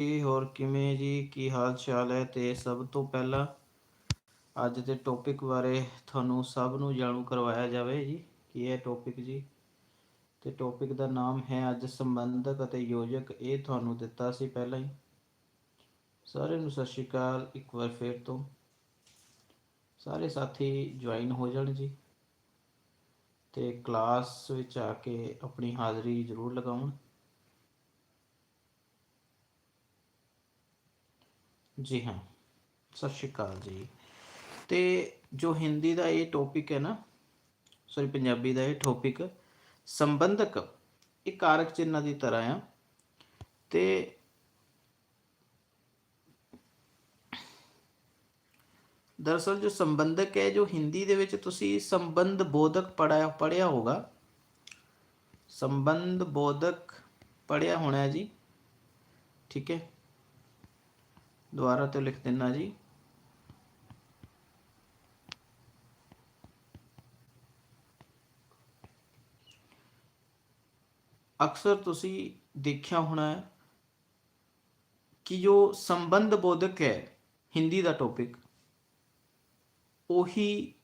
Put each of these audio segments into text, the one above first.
ਜੀ ਹੋਰ ਕਿਵੇਂ ਜੀ? ਕੀ ਹਾਲ ਚਾਲ ਹੈ ਤੇ ਸਭ ਤੋਂ ਪਹਿਲਾਂ ਅੱਜ ਦੇ ਟੌਪਿਕ ਬਾਰੇ ਤੁਹਾਨੂੰ ਸਭ ਨੂੰ ਜਾਣੂ ਕਰਵਾਇਆ ਜਾਵੇ ਜੀ। ਕੀ ਹੈ ਟੌਪਿਕ ਜੀ? ਤੇ ਟੌਪਿਕ ਦਾ ਨਾਮ ਹੈ ਅੱਜ ਸੰਬੰਧਕ ਅਤੇ ਯੋਜਕ। ਇਹ ਤੁਹਾਨੂੰ ਦਿੱਤਾ ਸੀ ਪਹਿਲਾਂ ਹੀ। ਸਾਰਿਆਂ ਨੂੰ ਸਤਿ ਸ਼੍ਰੀ ਅਕਾਲ। ਇੱਕ ਵਾਰ ਫੇਰ ਤੋਂ ਸਾਰੇ ਸਾਥੀ ਜੁਆਇਨ ਹੋ ਜਾਣ ਜੀ। ਤੇ ਕਲਾਸ ਵਿੱਚ ਆ ਕੇ ਆਪਣੀ ਹਾਜ਼ਰੀ ਜ਼ਰੂਰ ਲਗਾਉਣ। ਜੀ ਹਾਂ, ਸਤਿ ਸ਼੍ਰੀ ਅਕਾਲ ਜੀ। ਤੇ ਜੋ ਹਿੰਦੀ ਦਾ ਇਹ ਟੌਪਿਕ ਹੈ ਨਾ ਸੌਰੀ ਪੰਜਾਬੀ ਦਾ ਇਹ ਟੌਪਿਕ ਸੰਬੰਧਕ, ਇਹ ਕਾਰਕ ਚਿੰਨ੍ਹਾਂ ਦੀ ਤਰ੍ਹਾਂ ਆ। ਤੇ ਦਰਅਸਲ ਜੋ ਸੰਬੰਧਕ ਹੈ, ਜੋ ਹਿੰਦੀ ਦੇ ਵਿੱਚ ਤੁਸੀਂ ਸੰਬੰਧ ਬੋਧਕ ਪੜਿਆ ਪੜਿਆ ਹੋਗਾ ਸੰਬੰਧ ਬੋਧਕ ਪੜਿਆ ਹੋਣਾ ਜੀ। ਠੀਕ ਹੈ। ਦੁਬਾਰਾ ਤੋਂ ਲਿਖ ਦੇਣਾ ਜੀ। ਅਕਸਰ ਤੁਸੀਂ ਦੇਖਿਆ ਹੋਣਾ ਹੈ ਕਿ ਜੋ ਸੰਬੰਧ ਬੋਧਕ ਹੈ, ਹਿੰਦੀ ਦਾ ਟੌਪਿਕ ਉਹੀ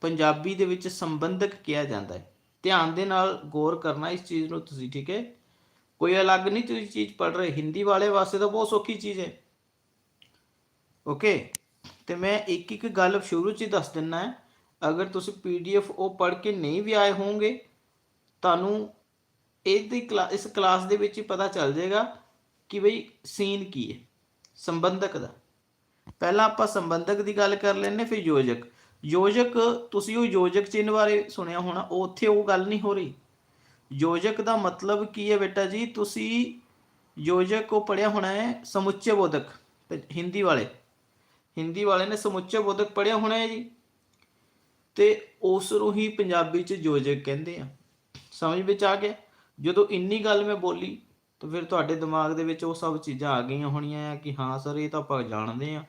ਪੰਜਾਬੀ ਦੇ ਵਿੱਚ ਸੰਬੰਧਕ ਕਿਹਾ ਜਾਂਦਾ ਹੈ। ਧਿਆਨ ਦੇ ਨਾਲ ਗੌਰ ਕਰਨਾ ਇਸ ਚੀਜ਼ ਨੂੰ ਤੁਸੀਂ, ਠੀਕ ਹੈ? ਕੋਈ ਅਲੱਗ ਨਹੀਂ ਤੁਸੀਂ ਚੀਜ਼ ਪੜ ਰਹੇ। ਹਿੰਦੀ ਵਾਲੇ ਵਾਸਤੇ ਤਾਂ ਬਹੁਤ ਸੌਖੀ ਚੀਜ਼ ਹੈ। ਓਕੇ ਤੇ ਮੈਂ ਇੱਕ ਇੱਕ ਗੱਲ ਸ਼ੁਰੂ ਚ ਹੀ ਦੱਸ ਦਿੰਨਾ ਹੈ। ਅਗਰ ਤੁਸੀਂ ਪੀਡੀਐਫ ਉਹ ਪੜ੍ਹ ਕੇ ਨਹੀਂ ਵੀ ਆਏ ਹੋਵੋਗੇ, ਤੁਹਾਨੂੰ ਇਹਦੀ ਕਲਾਸ ਇਸ ਕਲਾਸ ਦੇ ਵਿੱਚ ਹੀ ਪਤਾ ਚੱਲ ਜਾਏਗਾ ਕਿ ਬਈ ਸੀਨ ਕੀ ਹੈ, ਸੰਬੰਧਕ ਦਾ। ਪਹਿਲਾਂ ਆਪਾਂ ਸੰਬੰਧਕ ਦੀ ਗੱਲ ਕਰ ਲੈਣੇ ਫਿਰ ਯੋਜਕ। ਯੋਜਕ, ਤੁਸੀਂ ਉਹ ਯੋਜਕ ਚਿੰਨ੍ਹ ਬਾਰੇ ਸੁਣਿਆ ਹੋਣਾ, ਉਹ ਉੱਥੇ ਉਹ ਗੱਲ ਨਹੀਂ ਹੋ ਰਹੀ। ਯੋਜਕ ਦਾ ਮਤਲਬ ਕੀ ਹੈ ਬੇਟਾ ਜੀ? ਤੁਸੀਂ ਯੋਜਕ ਕੋ ਪੜਿਆ ਹੋਣਾ ਹੈ ਸਮੁੱਚੇ ਬੋਧਕ, ਹਿੰਦੀ ਵਾਲੇ। ਹਿੰਦੀ ਵਾਲੇ ਨੇ ਸਮੁੱਚੇ ਬੋਧਕ ਪੜਿਆ ਹੋਣਾ ਹੈ ਜੀ। ਤੇ ਉਸ ਨੂੰ ਹੀ ਪੰਜਾਬੀ ਚ ਯੋਜਕ ਕਹਿੰਦੇ ਆ। ਸਮਝ ਵਿੱਚ ਆ ਗਿਆ? ਜਦੋਂ ਇੰਨੀ ਗੱਲ ਮੈਂ ਬੋਲੀ, ਤਾਂ ਫਿਰ ਤੁਹਾਡੇ ਦਿਮਾਗ ਦੇ ਵਿੱਚ ਉਹ ਸਭ ਚੀਜ਼ਾਂ ਆ ਗਈਆਂ ਹੋਣੀਆਂ ਆ ਕਿ ਹਾਂ ਸਰ, ਇਹ ਤਾਂ ਆਪਾਂ ਜਾਣਦੇ ਆ।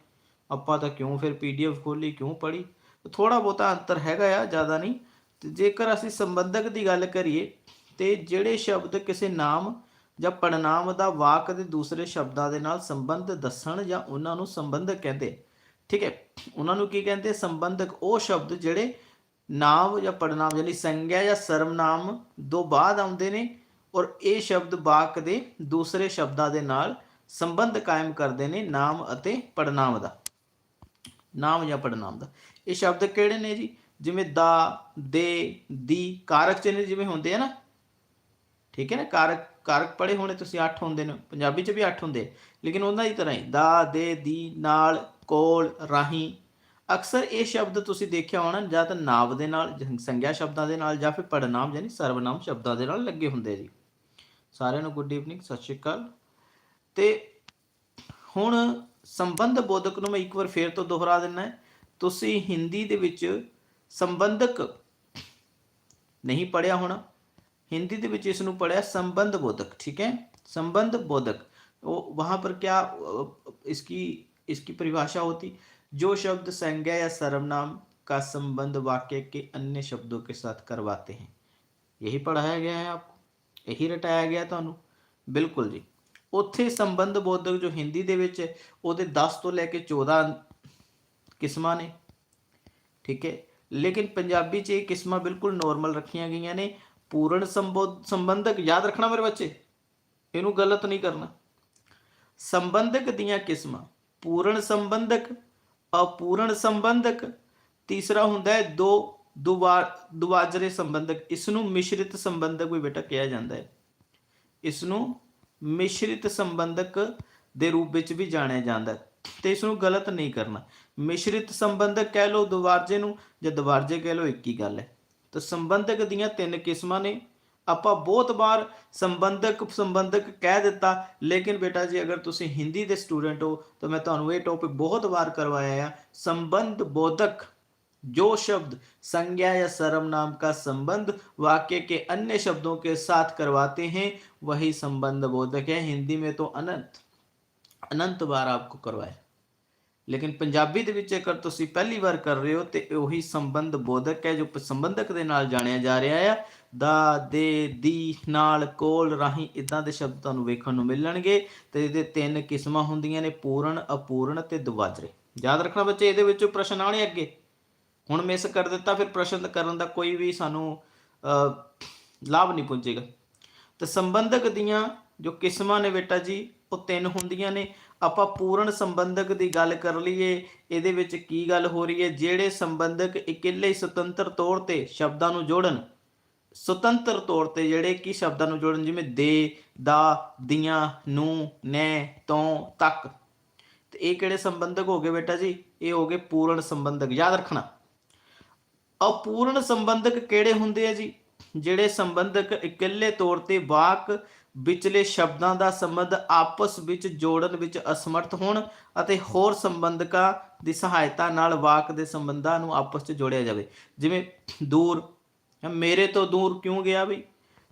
ਆਪਾਂ ਤਾਂ ਕਿਉਂ ਫਿਰ ਪੀਡੀਐਫ ਖੋਲੀ ਕਿਉਂ ਪੜ੍ਹੀ? ਥੋੜਾ ਬਹੁਤਾ ਅੰਤਰ ਹੈਗਾ ਆ, ਜ਼ਿਆਦਾ ਨਹੀਂ। ਤੇ ਜੇਕਰ ਅਸੀਂ ਸੰਬੰਧਕ ਦੀ ਗੱਲ ਕਰੀਏ, ਤੇ ਜਿਹੜੇ ਸ਼ਬਦ ਕਿਸੇ ਨਾਮ ਜਾਂ ਪੜਨਾਮ ਦਾ ਵਾਕ ਦੇ ਦੂਸਰੇ ਸ਼ਬਦਾਂ ਦੇ ਨਾਲ ਸੰਬੰਧ ਦੱਸਣ ਜਾਂ ਉਹਨਾਂ ਨੂੰ ਸੰਬੰਧਕ ਕਹਿੰਦੇ ਠੀਕ ਹੈ, ਉਹਨਾਂ ਨੂੰ ਕੀ ਕਹਿੰਦੇ ਸੰਬੰਧਕ ਉਹ ਸ਼ਬਦ ਜਿਹੜੇ ਨਾਮ ਜਾਂ ਪੜਨਾਮ ਯਾਨੀ ਸੰਗਿਆ ਜਾਂ ਸਰਵਨਾਮ ਤੋਂ ਬਾਅਦ ਆਉਂਦੇ ਨੇ ਔਰ ਇਹ ਸ਼ਬਦ ਬਾਕ ਦੇ ਦੂਸਰੇ ਸ਼ਬਦਾਂ ਦੇ ਨਾਲ ਸੰਬੰਧ ਕਾਇਮ ਕਰਦੇ ਨੇ ਨਾਮ ਅਤੇ ਪੜਨਾਮ ਦਾ। ਨਾਮ ਜਾਂ ਪੜਨਾਮ ਦਾ। ਇਹ ਸ਼ਬਦ ਕਿਹੜੇ ਨੇ ਜੀ? ਜਿਵੇਂ ਦਾ, ਦੇ, ਦੀ, ਕਾਰਕ ਚਿੰਨ੍ਹ ਜਿਵੇਂ ਹੁੰਦੇ ਆ ਨਾ? ਠੀਕ ਹੈ ਨਾ, ਕਾਰਕ ਕਾਰਕ ਪੜੇ ਹੋਣੇ ਤੁਸੀਂ 8 ਹੁੰਦੇ ਨੇ, ਪੰਜਾਬੀ 'ਚ ਵੀ 8 ਹੁੰਦੇ ਲੇਕਿਨ ਉਹਨਾਂ ਦੀ ਤਰ੍ਹਾਂ ਹੀ, ਦਾ, ਦੇ, ਦੀ, ਨਾਲ ਕੋਲ ਰਾਹੀਂ ਅਕਸਰ ਇਹ ਸ਼ਬਦ ਤੁਸੀਂ ਦੇਖਿਆ ਹੋਣਾ ਜਾਂ ਤਾਂ ਨਾਮ ਦੇ ਨਾਲ ਸੰਗਿਆ ਸ਼ਬਦਾਂ ਦੇ ਨਾਲ ਜਾਂ ਫਿਰ ਪੜਨਾਮ ਯਾਨੀ ਸਰਵਨਾਮ ਸ਼ਬਦਾਂ ਦੇ ਨਾਲ ਲੱਗੇ ਹੁੰਦੇ ਜੀ ਸਾਰਿਆਂ ਨੂੰ ਗੁੱਡ ਈਵਨਿੰਗ ਸਤਿ ਸ਼੍ਰੀ ਅਕਾਲ ਤੇ ਹੁਣ ਸੰਬੰਧ ਬੋਧਕ ਨੂੰ ਮੈਂ ਇੱਕ ਵਾਰ ਫੇਰ ਤੋਂ ਦੁਹਰਾ ਦਿੰਨਾ ਹੈ ਤੁਸੀਂ ਹਿੰਦੀ ਦੇ ਵਿੱਚ ਸੰਬੰਧਕ ਨਹੀਂ ਪੜਿਆ ਹੋਣਾ हिंदी ਦੇ ਵਿੱਚ ਇਸ ਨੂੰ ਪੜਿਆ ਸੰਬੰਧ बोधक ठीक है संबंध बोधक वो वहां पर क्या इसकी इसकी परिभाषा होती जो शब्द संज्ञा या सर्वनाम का संबंध वाक्य के अन्य शब्दों के साथ करवाते हैं यही पढ़ाया गया है आपको यही रटाया ਗਿਆ ਤੁਹਾਨੂੰ ਬਿਲਕੁਲ ਜੀ ਉੱਥੇ ਸੰਬੰਧ ਬੋਧਕ ਜੋ ਹਿੰਦੀ ਦੇ ਵਿੱਚ ਉਹਦੇ 10 ਤੋਂ ਲੈ ਕੇ 14 ਕਿਸਮਾਂ ਨੇ ਠੀਕ ਹੈ ਲੇਕਿਨ ਪੰਜਾਬੀ 'ਚ ਇਹ ਕਿਸਮਾਂ ਬਿਲਕੁਲ ਨਾਰਮਲ ਰੱਖੀਆਂ ਗਈਆਂ ਨੇ ਪੂਰਨ ਸੰਬੰਧਕ ਯਾਦ ਰੱਖਣਾ ਮੇਰੇ ਬੱਚੇ ਇਹਨੂੰ ਗਲਤ ਨਹੀਂ ਕਰਨਾ ਸੰਬੰਧਕ ਦੀਆਂ ਕਿਸਮਾਂ ਪੂਰਨ ਸੰਬੰਧਕ, ਅਪੂਰਨ ਸੰਬੰਧਕ। ਤੀਸਰਾ ਹੁੰਦਾ ਹੈ ਦੋ ਦੁਵਾਰ ਦੁਵਾਜਰੇ ਸੰਬੰਧਕ। ਇਸ ਨੂੰ ਮਿਸ਼ਰਿਤ ਸੰਬੰਧਕ ਵੀ ਬੇਟਾ ਕਿਹਾ ਜਾਂਦਾ ਹੈ। ਇਸ ਨੂੰ ਮਿਸ਼ਰਿਤ ਸੰਬੰਧਕ ਦੇ ਰੂਪ ਵਿੱਚ ਵੀ ਜਾਣਿਆ ਜਾਂਦਾ ਹੈ। ਤੇ ਇਸ ਨੂੰ ਗਲਤ ਨਹੀਂ ਕਰਨਾ। ਮਿਸ਼ਰਿਤ ਸੰਬੰਧਕ ਕਹਿ ਲਓ ਦੁਵਾਰਜੇ ਨੂੰ ਜਾਂ ਦੁਵਾਰਜੇ ਕਹਿ ਲਓ ਇੱਕ ਹੀ ਗੱਲ ਹੈ। ਤਾਂ ਸੰਬੰਧਕ ਦੀਆਂ ਤਿੰਨ ਕਿਸਮਾਂ ਨੇ। ਆਪਾਂ ਬਹੁਤ ਵਾਰ ਸੰਬੰਧਕ ਸੰਬੰਧਕ ਕਹਿ ਦਿੱਤਾ ਲੇਕਿਨ ਬੇਟਾ ਜੀ ਅਗਰ ਤੁਸੀਂ ਹਿੰਦੀ ਦੇ ਸਟੂਡੈਂਟ ਹੋ ਤਾਂ ਮੈਂ ਤੁਹਾਨੂੰ ਇਹ ਟੌਪਿਕ ਬਹੁਤ ਵਾਰ ਕਰਵਾਇਆ ਹੈ संबंध बोधक जो शब्द संज्ञा या सर्वनाम का संबंध वाक्य के अन्य शब्दों के साथ करवाते हैं वही संबंध बोधक है हिंदी में तो अनंत अनंत बार आपको करवाया ਲੇਕਿਨ ਪੰਜਾਬੀ ਦੇ ਵਿੱਚ ਜੇਕਰ ਤੁਸੀਂ ਪਹਿਲੀ ਵਾਰ ਕਰ ਰਹੇ ਹੋ ਤੇ ਉਹੀ ਸੰਬੰਧ ਬੋਧਕ ਹੈ ਜੋ ਪ- ਸੰਬੰਧਕ ਦੇ ਨਾਲ ਜਾਣਿਆ ਜਾ ਰਿਹਾ ਆ ਦਾ ਦੇ ਦੀ ਨਾਲ ਕੋਲ ਰਾਹੀਂ ਇਦਾਂ ਦੇ ਸ਼ਬਦ ਤੁਹਾਨੂੰ ਵੇਖਣ ਨੂੰ ਮਿਲਣਗੇ ਤੇ ਇਹਦੇ ਤਿੰਨ ਕਿਸਮਾਂ ਹੁੰਦੀਆਂ ਨੇ ਪੂਰਨ ਅਪੂਰਨ ਤੇ ਦਵਾਜਰੇ ਯਾਦ ਰੱਖਣਾ ਬੱਚੇ ਇਹਦੇ ਵਿੱਚੋਂ ਪ੍ਰਸ਼ਨ ਆਉਣੇ ਅੱਗੇ। ਹੁਣ ਮਿਸ ਕਰ ਦਿੱਤਾ ਫਿਰ ਪ੍ਰਸ਼ਨ ਕਰਨ ਦਾ ਕੋਈ ਵੀ ਸਾਨੂੰ ਅਹ, ਲਾਭ ਨਹੀਂ ਪਹੁੰਚੇਗਾ ਤੇ ਸੰਬੰਧਕ ਦੀਆਂ ਜੋ ਕਿਸਮਾਂ ਨੇ ਬੇਟਾ ਜੀ ਉਹ ਤਿੰਨ ਹੁੰਦੀਆਂ ਨੇ। ਆਪਾਂ ਪੂਰਨ ਸੰਬੰਧਕ ਦੀ ਗੱਲ ਕਰ ਲਈਏ ਇਹਦੇ ਵਿੱਚ ਕੀ ਗੱਲ ਹੋ ਰਹੀ ਹੈ? ਜਿਹੜੇ ਸੰਬੰਧਕ ਇਕੱਲੇ ਸੁਤੰਤਰ ਤੌਰ ਤੇ ਸ਼ਬਦਾਂ ਨੂੰ ਜੋੜਨ ਸੁਤੰਤਰ ਤੌਰ ਤੇ ਜਿਹੜੇ ਕਿ ਸ਼ਬਦਾਂ ਨੂੰ ਜੋੜਨ, ਜਿਵੇਂ ਦੇ, ਦਾ, ਦੀਆਂ, ਨੂੰ, ਨੇ, ਤੋਂ, ਤੱਕ। ਤੇ ਇਹ ਕਿਹੜੇ ਸੰਬੰਧਕ ਹੋ ਗਏ ਬੇਟਾ ਜੀ? ਇਹ ਹੋ ਗਏ ਪੂਰਨ ਸੰਬੰਧਕ, ਯਾਦ ਰੱਖਣਾ। ਅਪੂਰਨ ਸੰਬੰਧਕ ਕਿਹੜੇ ਹੁੰਦੇ ਆ ਜੀ? ਜਿਹੜੇ ਸੰਬੰਧਕ ਇਕੱਲੇ ਤੌਰ ਤੇ ਵਾਕ ਵਿਚਲੇ ਸ਼ਬਦਾਂ ਦਾ ਸੰਬੰਧ ਆਪਸ ਵਿੱਚ ਜੋੜਨ ਵਿੱਚ ਅਸਮਰਥ ਹੋਣ ਅਤੇ ਹੋਰ ਸੰਬੰਧਕਾਂ ਦੀ ਸਹਾਇਤਾ ਨਾਲ ਵਾਕ ਦੇ ਸੰਬੰਧਾਂ ਨੂੰ ਆਪਸ ਵਿੱਚ ਜੋੜਿਆ ਜਾਵੇ। ਜਿਵੇਂ ਦੂਰ ਮੇਰੇ ਤੋਂ ਦੂਰ ਕਿਉਂ ਗਿਆ ਵੀ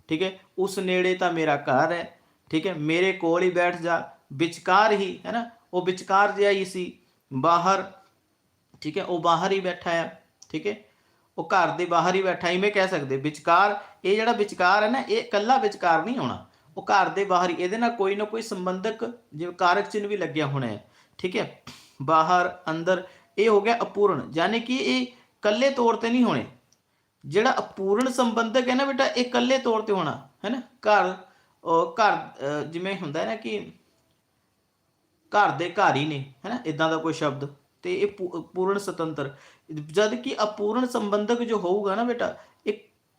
ਠੀਕ ਹੈ, ਉਸ ਨੇੜੇ ਤਾਂ ਮੇਰਾ ਘਰ ਹੈ। ਠੀਕ ਹੈ, ਮੇਰੇ ਕੋਲ ਹੀ ਬੈਠ ਜਾ। ਵਿਚਕਾਰ ਹੀ, ਹੈ ਨਾ, ਉਹ ਵਿਚਕਾਰ ਜਿਹਾ ਹੀ ਸੀ। ਬਾਹਰ, ਠੀਕ ਹੈ, ਉਹ ਬਾਹਰ ਹੀ ਬੈਠਾ ਹੈ। ਠੀਕ ਹੈ, ਉਹ ਘਰ ਦੇ ਬਾਹਰ ਹੀ ਬੈਠਾ ਇਵੇਂ ਕਹਿ ਸਕਦੇ। ਵਿਚਕਾਰ, ਇਹ ਜਿਹੜਾ ਵਿਚਕਾਰ ਹੈ ਨਾ, ਇਹ ਇਕੱਲਾ ਵਿਚਕਾਰ ਨਹੀਂ ਹੋਣਾ। ਉਹ ਘਰ ਦੇ ਬਾਹਰ ਹੀ, ਇਹਦੇ ਨਾਲ ਕੋਈ ਨਾ ਕੋਈ ਸੰਬੰਧਕ ਜਿਵੇਂ ਕਾਰਕ ਚਿੰਨ੍ਹ ਵੀ ਲੱਗਿਆ ਹੋਣਾ ਹੈ। ਠੀਕ ਹੈ, ਬਾਹਰ, ਅੰਦਰ, ਇਹ ਹੋ ਗਿਆ ਅਪੂਰਨ। ਯਾਨੀ ਕਿ ਇਹ ਇਕੱਲੇ ਤੌਰ ਤੇ ਨਹੀਂ ਹੋਣੇ। ਜਿਹੜਾ ਅਪੂਰਨ ਸੰਬੰਧਕ ਹੈ ਨਾ ਬੇਟਾ ਇਹ ਇਕੱਲੇ ਤੌਰ ਤੇ ਹੋਣਾ ਹੈ ਨਾ? ਘਰ ਘਰ ਜਿਵੇਂ ਹੁੰਦਾ ਹੈ ਨਾ ਕਿ ਘਰ ਦੇ ਘਰ ਹੀ ਨੇ ਹੈਨਾ ਇਦਾਂ ਦਾ ਕੋਈ ਸ਼ਬਦ ਤੇ ਇਹ ਪੂ- ਪੂਰਨ ਸੁਤੰਤਰ। ਜਦ ਕਿ ਅਪੂਰਨ ਸੰਬੰਧਕ ਜੋ ਹੋਊਗਾ ਨਾ ਬੇਟਾ ਇਹ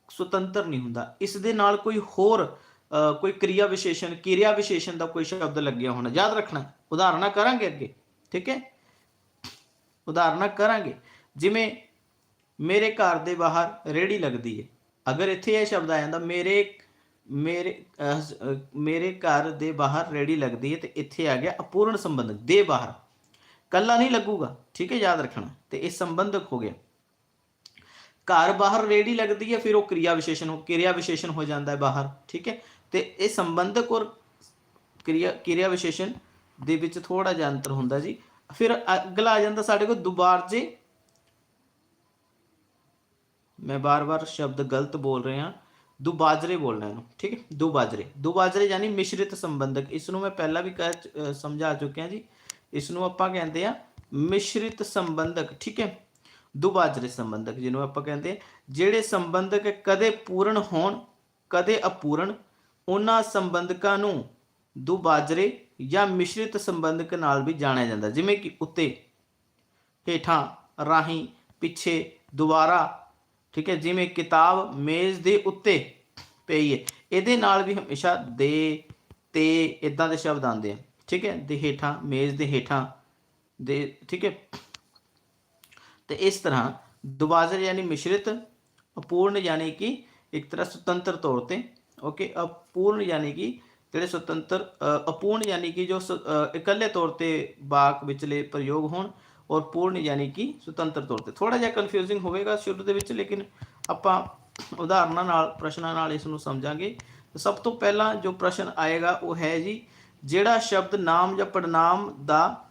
ਸੁਤੰਤਰ ਨਹੀਂ ਹੁੰਦਾ। ਇਸ ਦੇ ਨਾਲ ਕੋਈ ਹੋਰ ਅ, ਕੋਈ ਕਿਰਿਆ ਵਿਸ਼ੇਸ਼ਣ ਕਿਰਿਆ ਵਿਸ਼ੇਸ਼ਣ ਦਾ ਕੋਈ ਸ਼ਬਦ ਲੱਗਿਆ ਹੋਣਾ। ਯਾਦ ਰੱਖਣਾ ਉਦਾਹਰਨਾਂ ਕਰਾਂਗੇ ਅੱਗੇ ਠੀਕ ਹੈ? ਉਦਾਹਰਨਾਂ ਕਰਾਂਗੇ। ਜਿਵੇਂ ਮੇਰੇ ਘਰ ਦੇ ਬਾਹਰ ਰੇੜੀ ਲੱਗਦੀ ਹੈ ਅਗਰ ਇੱਥੇ ਇਹ ਸ਼ਬਦ ਆ ਜਾਂਦਾ, ਮੇਰੇ ਮੇਰੇ ਮੇਰੇ ਘਰ ਦੇ ਬਾਹਰ ਰੇੜੀ ਲੱਗਦੀ ਹੈ ਤੇ ਇੱਥੇ ਆ ਗਿਆ ਅਪੂਰਨ ਸੰਬੰਧਕ, ਦੇ ਬਾਹਰ। ਕੱਲਾ ਨਹੀਂ ਲੱਗੂਗਾ, ਠੀਕ ਹੈ ਯਾਦ ਰੱਖਣਾ। ਤੇ ਇਹ ਸੰਬੰਧਕ ਹੋ ਗਿਆ। ਘਰ ਬਾਹਰ ਰੇੜੀ ਲੱਗਦੀ ਹੈ ਫਿਰ ਉਹ ਕਿਰਿਆ ਵਿਸ਼ੇਸ਼ਣ ਹੋ ਕਿਰਿਆ ਵਿਸ਼ੇਸ਼ਣ ਹੋ ਜਾਂਦਾ ਹੈ ਬਾਹਰ, ਠੀਕ ਹੈ ਤੇ ਇਹ ਸੰਬੰਧਕ ਔਰ ਕਿਰਿਆ ਕਿਰਿਆ ਵਿਸ਼ੇਸ਼ਣ ਦੇ ਵਿੱਚ ਥੋੜਾ ਜਿਹਾ ਅੰਤਰ ਹੁੰਦਾ ਜੀ। ਫਿਰ ਅਗਲਾ ਆ ਜਾਂਦਾ ਸਾਡੇ ਕੋਲ ਦੁਬਾਰਜੇ ਮੈਂ ਬਾਰ-ਬਾਰ ਸ਼ਬਦ ਗਲਤ ਬੋਲ ਰਿਹਾ, ਦੁਬਾਜਰੇ ਬੋਲਣਾ ਇਹਨੂੰ, ਠੀਕ ਹੈ? ਦੁਬਾਜਰੇ। ਦੁਬਾਜਰੇ ਯਾਨੀ ਮਿਸ਼ਰਿਤ ਸੰਬੰਧਕ। ਇਸ ਨੂੰ ਮੈਂ ਪਹਿਲਾਂ ਵੀ ਕਹਿ ਸਮਝਾ ਚੁੱਕਿਆ ਜੀ। ਇਸ ਨੂੰ ਆਪਾਂ ਕਹਿੰਦੇ ਆ ਮਿਸ਼ਰਿਤ ਸੰਬੰਧਕ, ਠੀਕ ਹੈ? ਦੁਬਾਜਰੇ ਸੰਬੰਧਕ, ਜਿਹਨੂੰ ਆਪਾਂ ਕਹਿੰਦੇ ਜਿਹੜੇ ਸੰਬੰਧਕ ਕਦੇ ਪੂਰਨ ਹੋਣ, ਕਦੇ ਅਪੂਰਨ, ਉਹਨਾਂ ਸੰਬੰਧਕਾਂ ਨੂੰ ਦੁਬਾਜਰੇ ਜਾਂ ਮਿਸ਼ਰਿਤ ਸੰਬੰਧਕ ਨਾਲ ਵੀ ਜਾਣਿਆ ਜਾਂਦਾ। ਜਿਵੇਂ ਕਿ ਉੱਤੇ ਹੇਠਾਂ, ਰਾਹੀਂ, ਪਿੱਛੇ, ਦੁਬਾਰਾ ਠੀਕ ਹੈ ਜਿਵੇਂ ਕਿਤਾਬ ਮੇਜ਼ ਦੇ ਉੱਤੇ ਪਈ ਹੈ ਇਹਦੇ ਨਾਲ ਵੀ ਹਮੇਸ਼ਾ ਦੇ ਤੇ ਇਦਾਂ ਦੇ ਸ਼ਬਦ ਆਉਂਦੇ ਆ ਠੀਕ ਹੈ ਦੇ ਹੇਠਾਂ ਮੇਜ਼ ਦੇ ਹੇਠਾਂ ਦੇ ਠੀਕ ਹੈ। ਤੇ ਇਸ ਤਰ੍ਹਾਂ ਦੁਬਾਜ਼ਰ ਯਾਨੀ ਮਿਸ਼ਰਿਤ ਅਪੂਰਨ ਯਾਨੀ ਕਿ ਇੱਕ ਤਰ੍ਹਾਂ ਸੁਤੰਤਰ ਤੌਰ ਤੇ ਓਕੇ ਅਪੂਰਨ ਯਾਨੀ ਕਿ ਜਿਹੜੇ ਸੁਤੰਤਰ ਅ, ਅਪੂਰਨ ਯਾਨੀ ਕਿ ਜੋ ਸੁ- ਇਕੱਲੇ ਤੌਰ ਤੇ ਵਾਕ ਵਿਚਲੇ ਪ੍ਰਯੋਗ ਹੋਣ ਔਰ ਪੂਰਨ ਯਾਨੀ ਕਿ ਸੁਤੰਤਰ ਤੌਰ ਤੇ। ਥੋੜਾ ਜਿਹਾ ਕਨਫਿਊਜ਼ਿੰਗ ਹੋਵੇਗਾ ਸ਼ੁਰੂ ਦੇ ਵਿੱਚ, ਲੇਕਿਨ ਆਪਾਂ ਉਦਾਹਰਨਾਂ ਨਾਲ, ਪ੍ਰਸ਼ਨਾਂ ਨਾਲ ਇਸ ਨੂੰ ਸਮਝਾਂਗੇ। ਸਭ ਤੋਂ ਪਹਿਲਾਂ ਜੋ ਪ੍ਰਸ਼ਨ ਆਏਗਾ ਉਹ ਹੈ ਜੀ, ਜਿਹੜਾ ਸ਼ਬਦ ਨਾਮ ਜਾਂ ਪੜਨਾਮ ਦਾ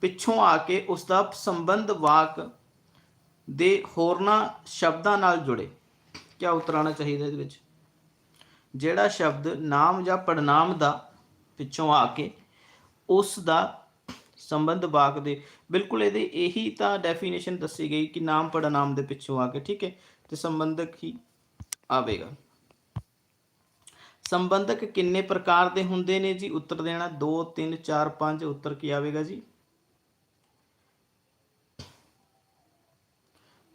ਪਿੱਛੋਂ ਆ ਕੇ ਉਸ ਦਾ ਸੰਬੰਧ ਵਾਕ ਦੇ ਹੋਰਨਾਂ ਸ਼ਬਦਾਂ ਨਾਲ ਜੁੜੇ। ਕਿਆ ਉਤਰਾਣਾ ਚਾਹੀਦਾ ਇਹਦੇ ਵਿੱਚ? ਜਿਹੜਾ ਸ਼ਬਦ ਨਾਮ ਜਾਂ ਪੜਨਾਮ ਦਾ ਪਿੱਛੋਂ ਆ ਕੇ ਉਸ ਦਾ ਸੰਬੰਧ ਵਾਕ ਦੇ। ਬਿਲਕੁਲ ਇਹਦੇ ਇਹੀ ਤਾਂ ਡੈਫੀਨੇਸ਼ਨ ਦੱਸੀ ਗਈ ਕਿ ਨਾਮ ਪੜਨਾਮ ਦੇ ਪਿੱਛੋਂ ਆ ਕੇ ਠੀਕ ਹੈ? ਤੇ ਸੰਬੰਧਕ ਹੀ ਆਵੇਗਾ। ਸੰਬੰਧਕ ਕਿੰਨੇ ਪ੍ਰਕਾਰ ਦੇ ਹੁੰਦੇ ਨੇ ਜੀ? ਉੱਤਰ ਦੇਣਾ 2 3 4 5 ਉੱਤਰ ਕੀ ਆਵੇਗਾ ਜੀ?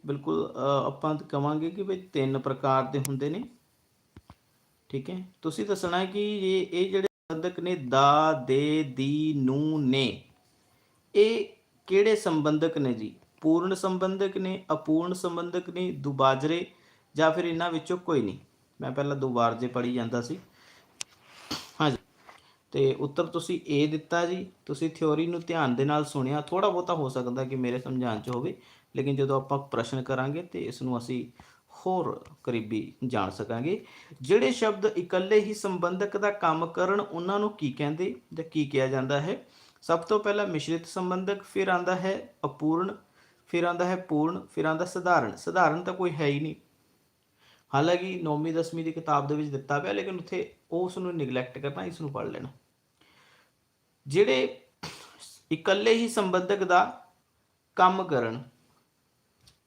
ਬਿਲਕੁਲ ਅ, ਆਪਾਂ ਕਵਾਂਗੇ ਕਿ ਭਈ ਤਿੰਨ ਪ੍ਰਕਾਰ ਦੇ ਹੁੰਦੇ ਨੇ। ਠੀਕ ਹੈ? ਤੁਸੀਂ ਦੱਸਣਾ ਕਿ ਇਹ ਇਹ ਜਿਹੜੇ ਸੰਬੰਧਕ ਨੇ ਦਾ ਦੇ ਦੀ ਨੂੰ ਨੇ। ਇਹ ਕਿਹੜੇ ਸੰਬੰਧਕ ਨੇ ਜੀ? ਪੂਰਨ ਸੰਬੰਧਕ ਨੇ, ਅਪੂਰਨ ਸੰਬੰਧਕ ਨੇ, ਦੁਬਾਜਰੇ ਜਾਂ ਫਿਰ ਇਹਨਾਂ ਵਿੱਚੋਂ ਕੋਈ ਨਹੀਂ? ਮੈਂ ਪਹਿਲਾਂ ਦੋ ਜੇ ਪੜ੍ਹੀ ਜਾਂਦਾ ਸੀ। ਹਾਂਜੀ ਤੇ ਉੱਤਰ ਤੁਸੀਂ A ਦਿੱਤਾ ਜੀ। ਤੁਸੀਂ ਥਿਉਰੀ ਨੂੰ ਧਿਆਨ ਦੇ ਨਾਲ ਸੁਣਿਆ। ਥੋੜਾ ਬਹੁਤਾ ਹੋ ਸਕਦਾ ਕਿ ਮੇਰੇ ਸਮਝਾਉਣ ਚ ਹੋਵੇ, ਲੇਕਿਨ ਜਦੋਂ ਆਪਾਂ ਪ੍ਰਸ਼ਨ ਕਰਾਂਗੇ ਤੇ ਇਸ ਨੂੰ ਅਸੀਂ ਹੋਰ ਕਰੀਬੀ ਜਾਣ ਸਕਾਂਗੇ। ਜਿਹੜੇ ਸ਼ਬਦ ਇਕੱਲੇ ਹੀ ਸੰਬੰਧਕ ਦਾ ਕੰਮ ਕਰਨ, ਉਹਨਾਂ ਨੂੰ ਕੀ ਕਹਿੰਦੇ ਜਾਂ ਕੀ ਕਿਹਾ ਜਾਂਦਾ ਹੈ? ਸਭ ਤੋਂ ਪਹਿਲਾਂ ਮਿਸ਼ਰਿਤ ਸੰਬੰਧਕ ਫਿਰ ਆਂਦਾ ਹੈ ਅਪੂਰਨ, ਫਿਰ ਆਂਦਾ ਹੈ ਪੂਰਨ, ਫਿਰ ਆਂਦਾ ਸਧਾਰਨ। ਸਧਾਰਨ ਤਾਂ ਕੋਈ ਹੈ ਹੀ ਨਹੀਂ। ਹਾਲਾਂਕਿ 9ਵੀਂ 10ਵੀਂ ਦੀ ਕਿਤਾਬ ਦੇ ਵਿੱਚ ਦਿੱਤਾ ਪਿਆ, ਲੇਕਿਨ ਉੱਥੇ ਉਸ ਨੂੰ ਨਿਗਲੈਕਟ ਕਰਨਾ, ਇਸ ਨੂੰ ਪੜ੍ਹ ਲੈਣਾ। ਜਿਹੜੇ ਇਕੱਲੇ ਹੀ ਸੰਬੰਧਕ ਦਾ ਕੰਮ ਕਰਨ,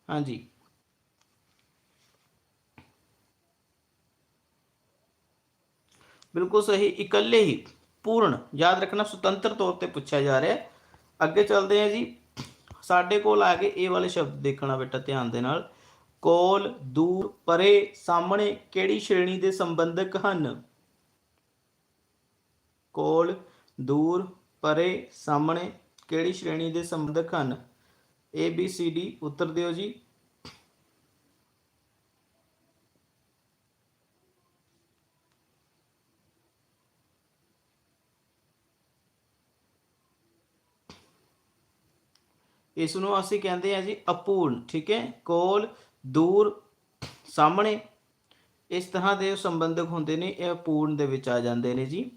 ਹਾਂਜੀ। ਬਿਲਕੁਲ ਸਹੀ, ਇਕੱਲੇ ਹੀ। ਪੂਰਨ ਯਾਦ ਰੱਖਣਾ ਸੁਤੰਤਰ ਤੌਰ ਤੇ ਪੁੱਛਿਆ ਜਾ ਰਿਹਾ ਹੈ। ਅੱਗੇ ਚੱਲਦੇ ਹਾਂ ਜੀ। ਸਾਡੇ ਕੋਲ ਆ ਕੇ ਇਹ ਵਾਲੇ ਸ਼ਬਦ ਦੇਖਣਾ ਬੇਟਾ ਧਿਆਨ ਦੇ ਨਾਲ। ਕੋਲ, ਦੂਰ, ਪਰੇ, ਸਾਹਮਣੇ ਕਿਹੜੀ ਸ਼੍ਰੇਣੀ ਦੇ ਸੰਬੰਧਕ ਹਨ? ਕੋਲ, ਦੂਰ, ਪਰੇ, ਸਾਹਮਣੇ ਕਿਹੜੀ ਸ਼੍ਰੇਣੀ ਦੇ ਸੰਬੰਧਕ ਹਨ? ਏ ਬੀ ਸੀ ਡੀ ਉੱਤਰ ਦਿਓ ਜੀ। ਇਸ ਨੂੰ ਅਸੀਂ ਕਹਿੰਦੇ ਹਾਂ ਜੀ ਅਪੂਰਨ, ਠੀਕ ਹੈ? ਕੋਲ, ਦੂਰ, ਸਾਹਮਣੇ। ਇਸ ਤਰ੍ਹਾਂ ਦੇ ਸੰਬੰਧਕ ਹੁੰਦੇ ਨੇ, ਇਹ ਅਪੂਰਨ ਦੇ ਵਿੱਚ ਆ ਜਾਂਦੇ ਨੇ ਜੀ।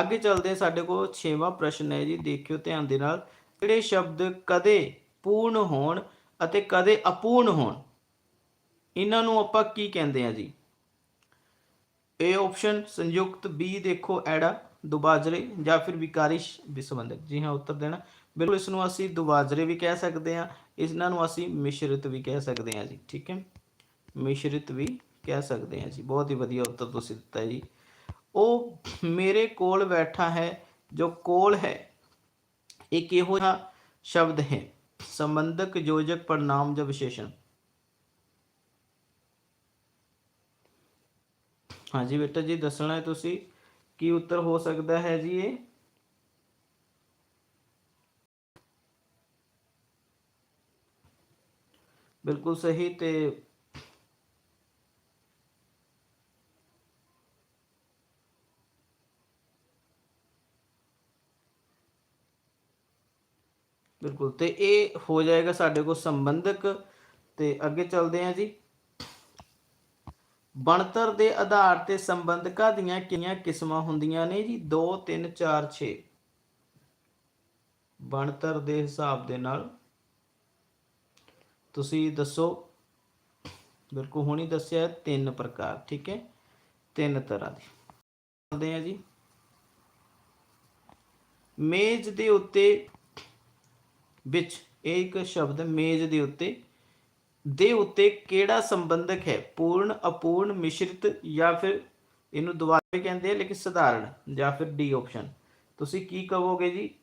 ਅੱਗੇ ਚੱਲਦੇ ਸਾਡੇ ਕੋਲ 6ਵਾਂ ਪ੍ਰਸ਼ਨ ਹੈ ਜੀ, ਦੇਖਿਓ ਧਿਆਨ ਦੇ ਨਾਲ। ਕਿਹੜੇ ਸ਼ਬਦ ਕਦੇ ਪੂਰਨ ਹੋਣ ਅਤੇ ਕਦੇ ਅਪੂਰਨ ਹੋਣ? ਇਹਨਾਂ ਨੂੰ ਆਪਾਂ ਕੀ ਕਹਿੰਦੇ ਆ ਜੀ? ਏ ਆਪਸ਼ਨ ਸੰਯੁਕਤ ਬੀ ਦੇਖੋ, ਐੜਾ, ਦੁਬਾਜਰੇ ਜਾਂ ਫਿਰ ਵਿਕਾਰਿਸ਼ ਵੀ ਸੰਬੰਧਕ ਜੀ ਹਾਂ, ਉੱਤਰ ਦੇਣਾ। ਬਿਲਕੁਲ ਇਸ ਨੂੰ ਅਸੀਂ ਦੁਬਾਜਰੇ ਵੀ ਕਹਿ ਸਕਦੇ ਹਾਂ, ਇਹਨਾਂ ਨੂੰ ਅਸੀਂ ਮਿਸ਼ਰਿਤ ਵੀ ਕਹਿ ਸਕਦੇ ਹਾਂ ਜੀ, ਠੀਕ ਹੈ? ਮਿਸ਼ਰਿਤ ਵੀ ਕਹਿ ਸਕਦੇ ਹਾਂ ਜੀ, ਬਹੁਤ ਹੀ ਵਧੀਆ ਉੱਤਰ ਤੁਸੀਂ ਦਿੱਤਾ ਜੀ। ਉਹ ਮੇਰੇ ਕੋਲ ਬੈਠਾ ਹੈ, ਜੋ ਕੋਲ ਹੈ ਇਹ ਕਿਹੋ ਜਿਹਾ ਸ਼ਬਦ ਹੈ, ਸੰਬੰਧਕ ਯੋਜਕ ਪੜਨਾਮ ਜਾਂ ਵਿਸ਼ੇਸ਼ਣ। ਹਾਂਜੀ ਬੇਟਾ ਜੀ, ਦੱਸਣਾ ਹੈ ਤੁਸੀਂ, ਕੀ ਉੱਤਰ ਹੋ ਸਕਦਾ ਹੈ ਜੀ ਇਹ? ਬਿਲਕੁਲ ਸਹੀ ਤੇ ਬਿਲਕੁਲ ਤੇ ਇਹ ਹੋ ਜਾਏਗਾ ਸਾਡੇ ਕੋਲ ਸੰਬੰਧਕ ਤੇ ਅੱਗੇ ਚੱਲਦੇ ਹਾਂ ਜੀ। ਬਣਤਰ ਦੇ ਆਧਾਰ ਤੇ ਸੰਬੰਧਕਾਂ ਦੀਆਂ ਕਿੰਨੀਆਂ ਕਿਸਮਾਂ ਹੁੰਦੀਆਂ ਨੇ ਜੀ? 2 3 4 6 ਬਣਤਰ ਦੇ ਹਿਸਾਬ ਦੇ ਨਾਲ ਤੁਸੀਂ ਦੱਸੋ। ਬਿਲਕੁਲ ਹੁਣੀ ਦੱਸਿਆ ਤਿੰਨ ਪ੍ਰਕਾਰ, ਠੀਕ ਹੈ? ਤਿੰਨ ਤਰ੍ਹਾਂ ਦੀ। ਚੱਲਦੇ ਆ ਜੀ। ਮੇਜ਼ ਦੇ ਉੱਤੇ ਵਿੱਚ, ਇਹ ਇੱਕ ਸ਼ਬਦ ਮੇਜ਼ ਦੇ ਉੱਤੇ ਦੇ ਉੱਤੇ ਕਿਹੜਾ ਸੰਬੰਧਕ ਹੈ? ਪੂਰਨ, ਅਪੂਰਨ, ਮਿਸ਼ਰਿਤ ਜਾਂ ਫਿਰ ਇਹਨੂੰ ਦੁਬਾਰਾ ਕਹਿੰਦੇ ਆ, ਲੇਕਿਨ ਸਧਾਰਨ ਜਾਂ ਫਿਰ ਡੀ ਆਪਸ਼ਨ। ਤੁਸੀਂ ਕੀ ਕਹੋਗੇ ਜੀ?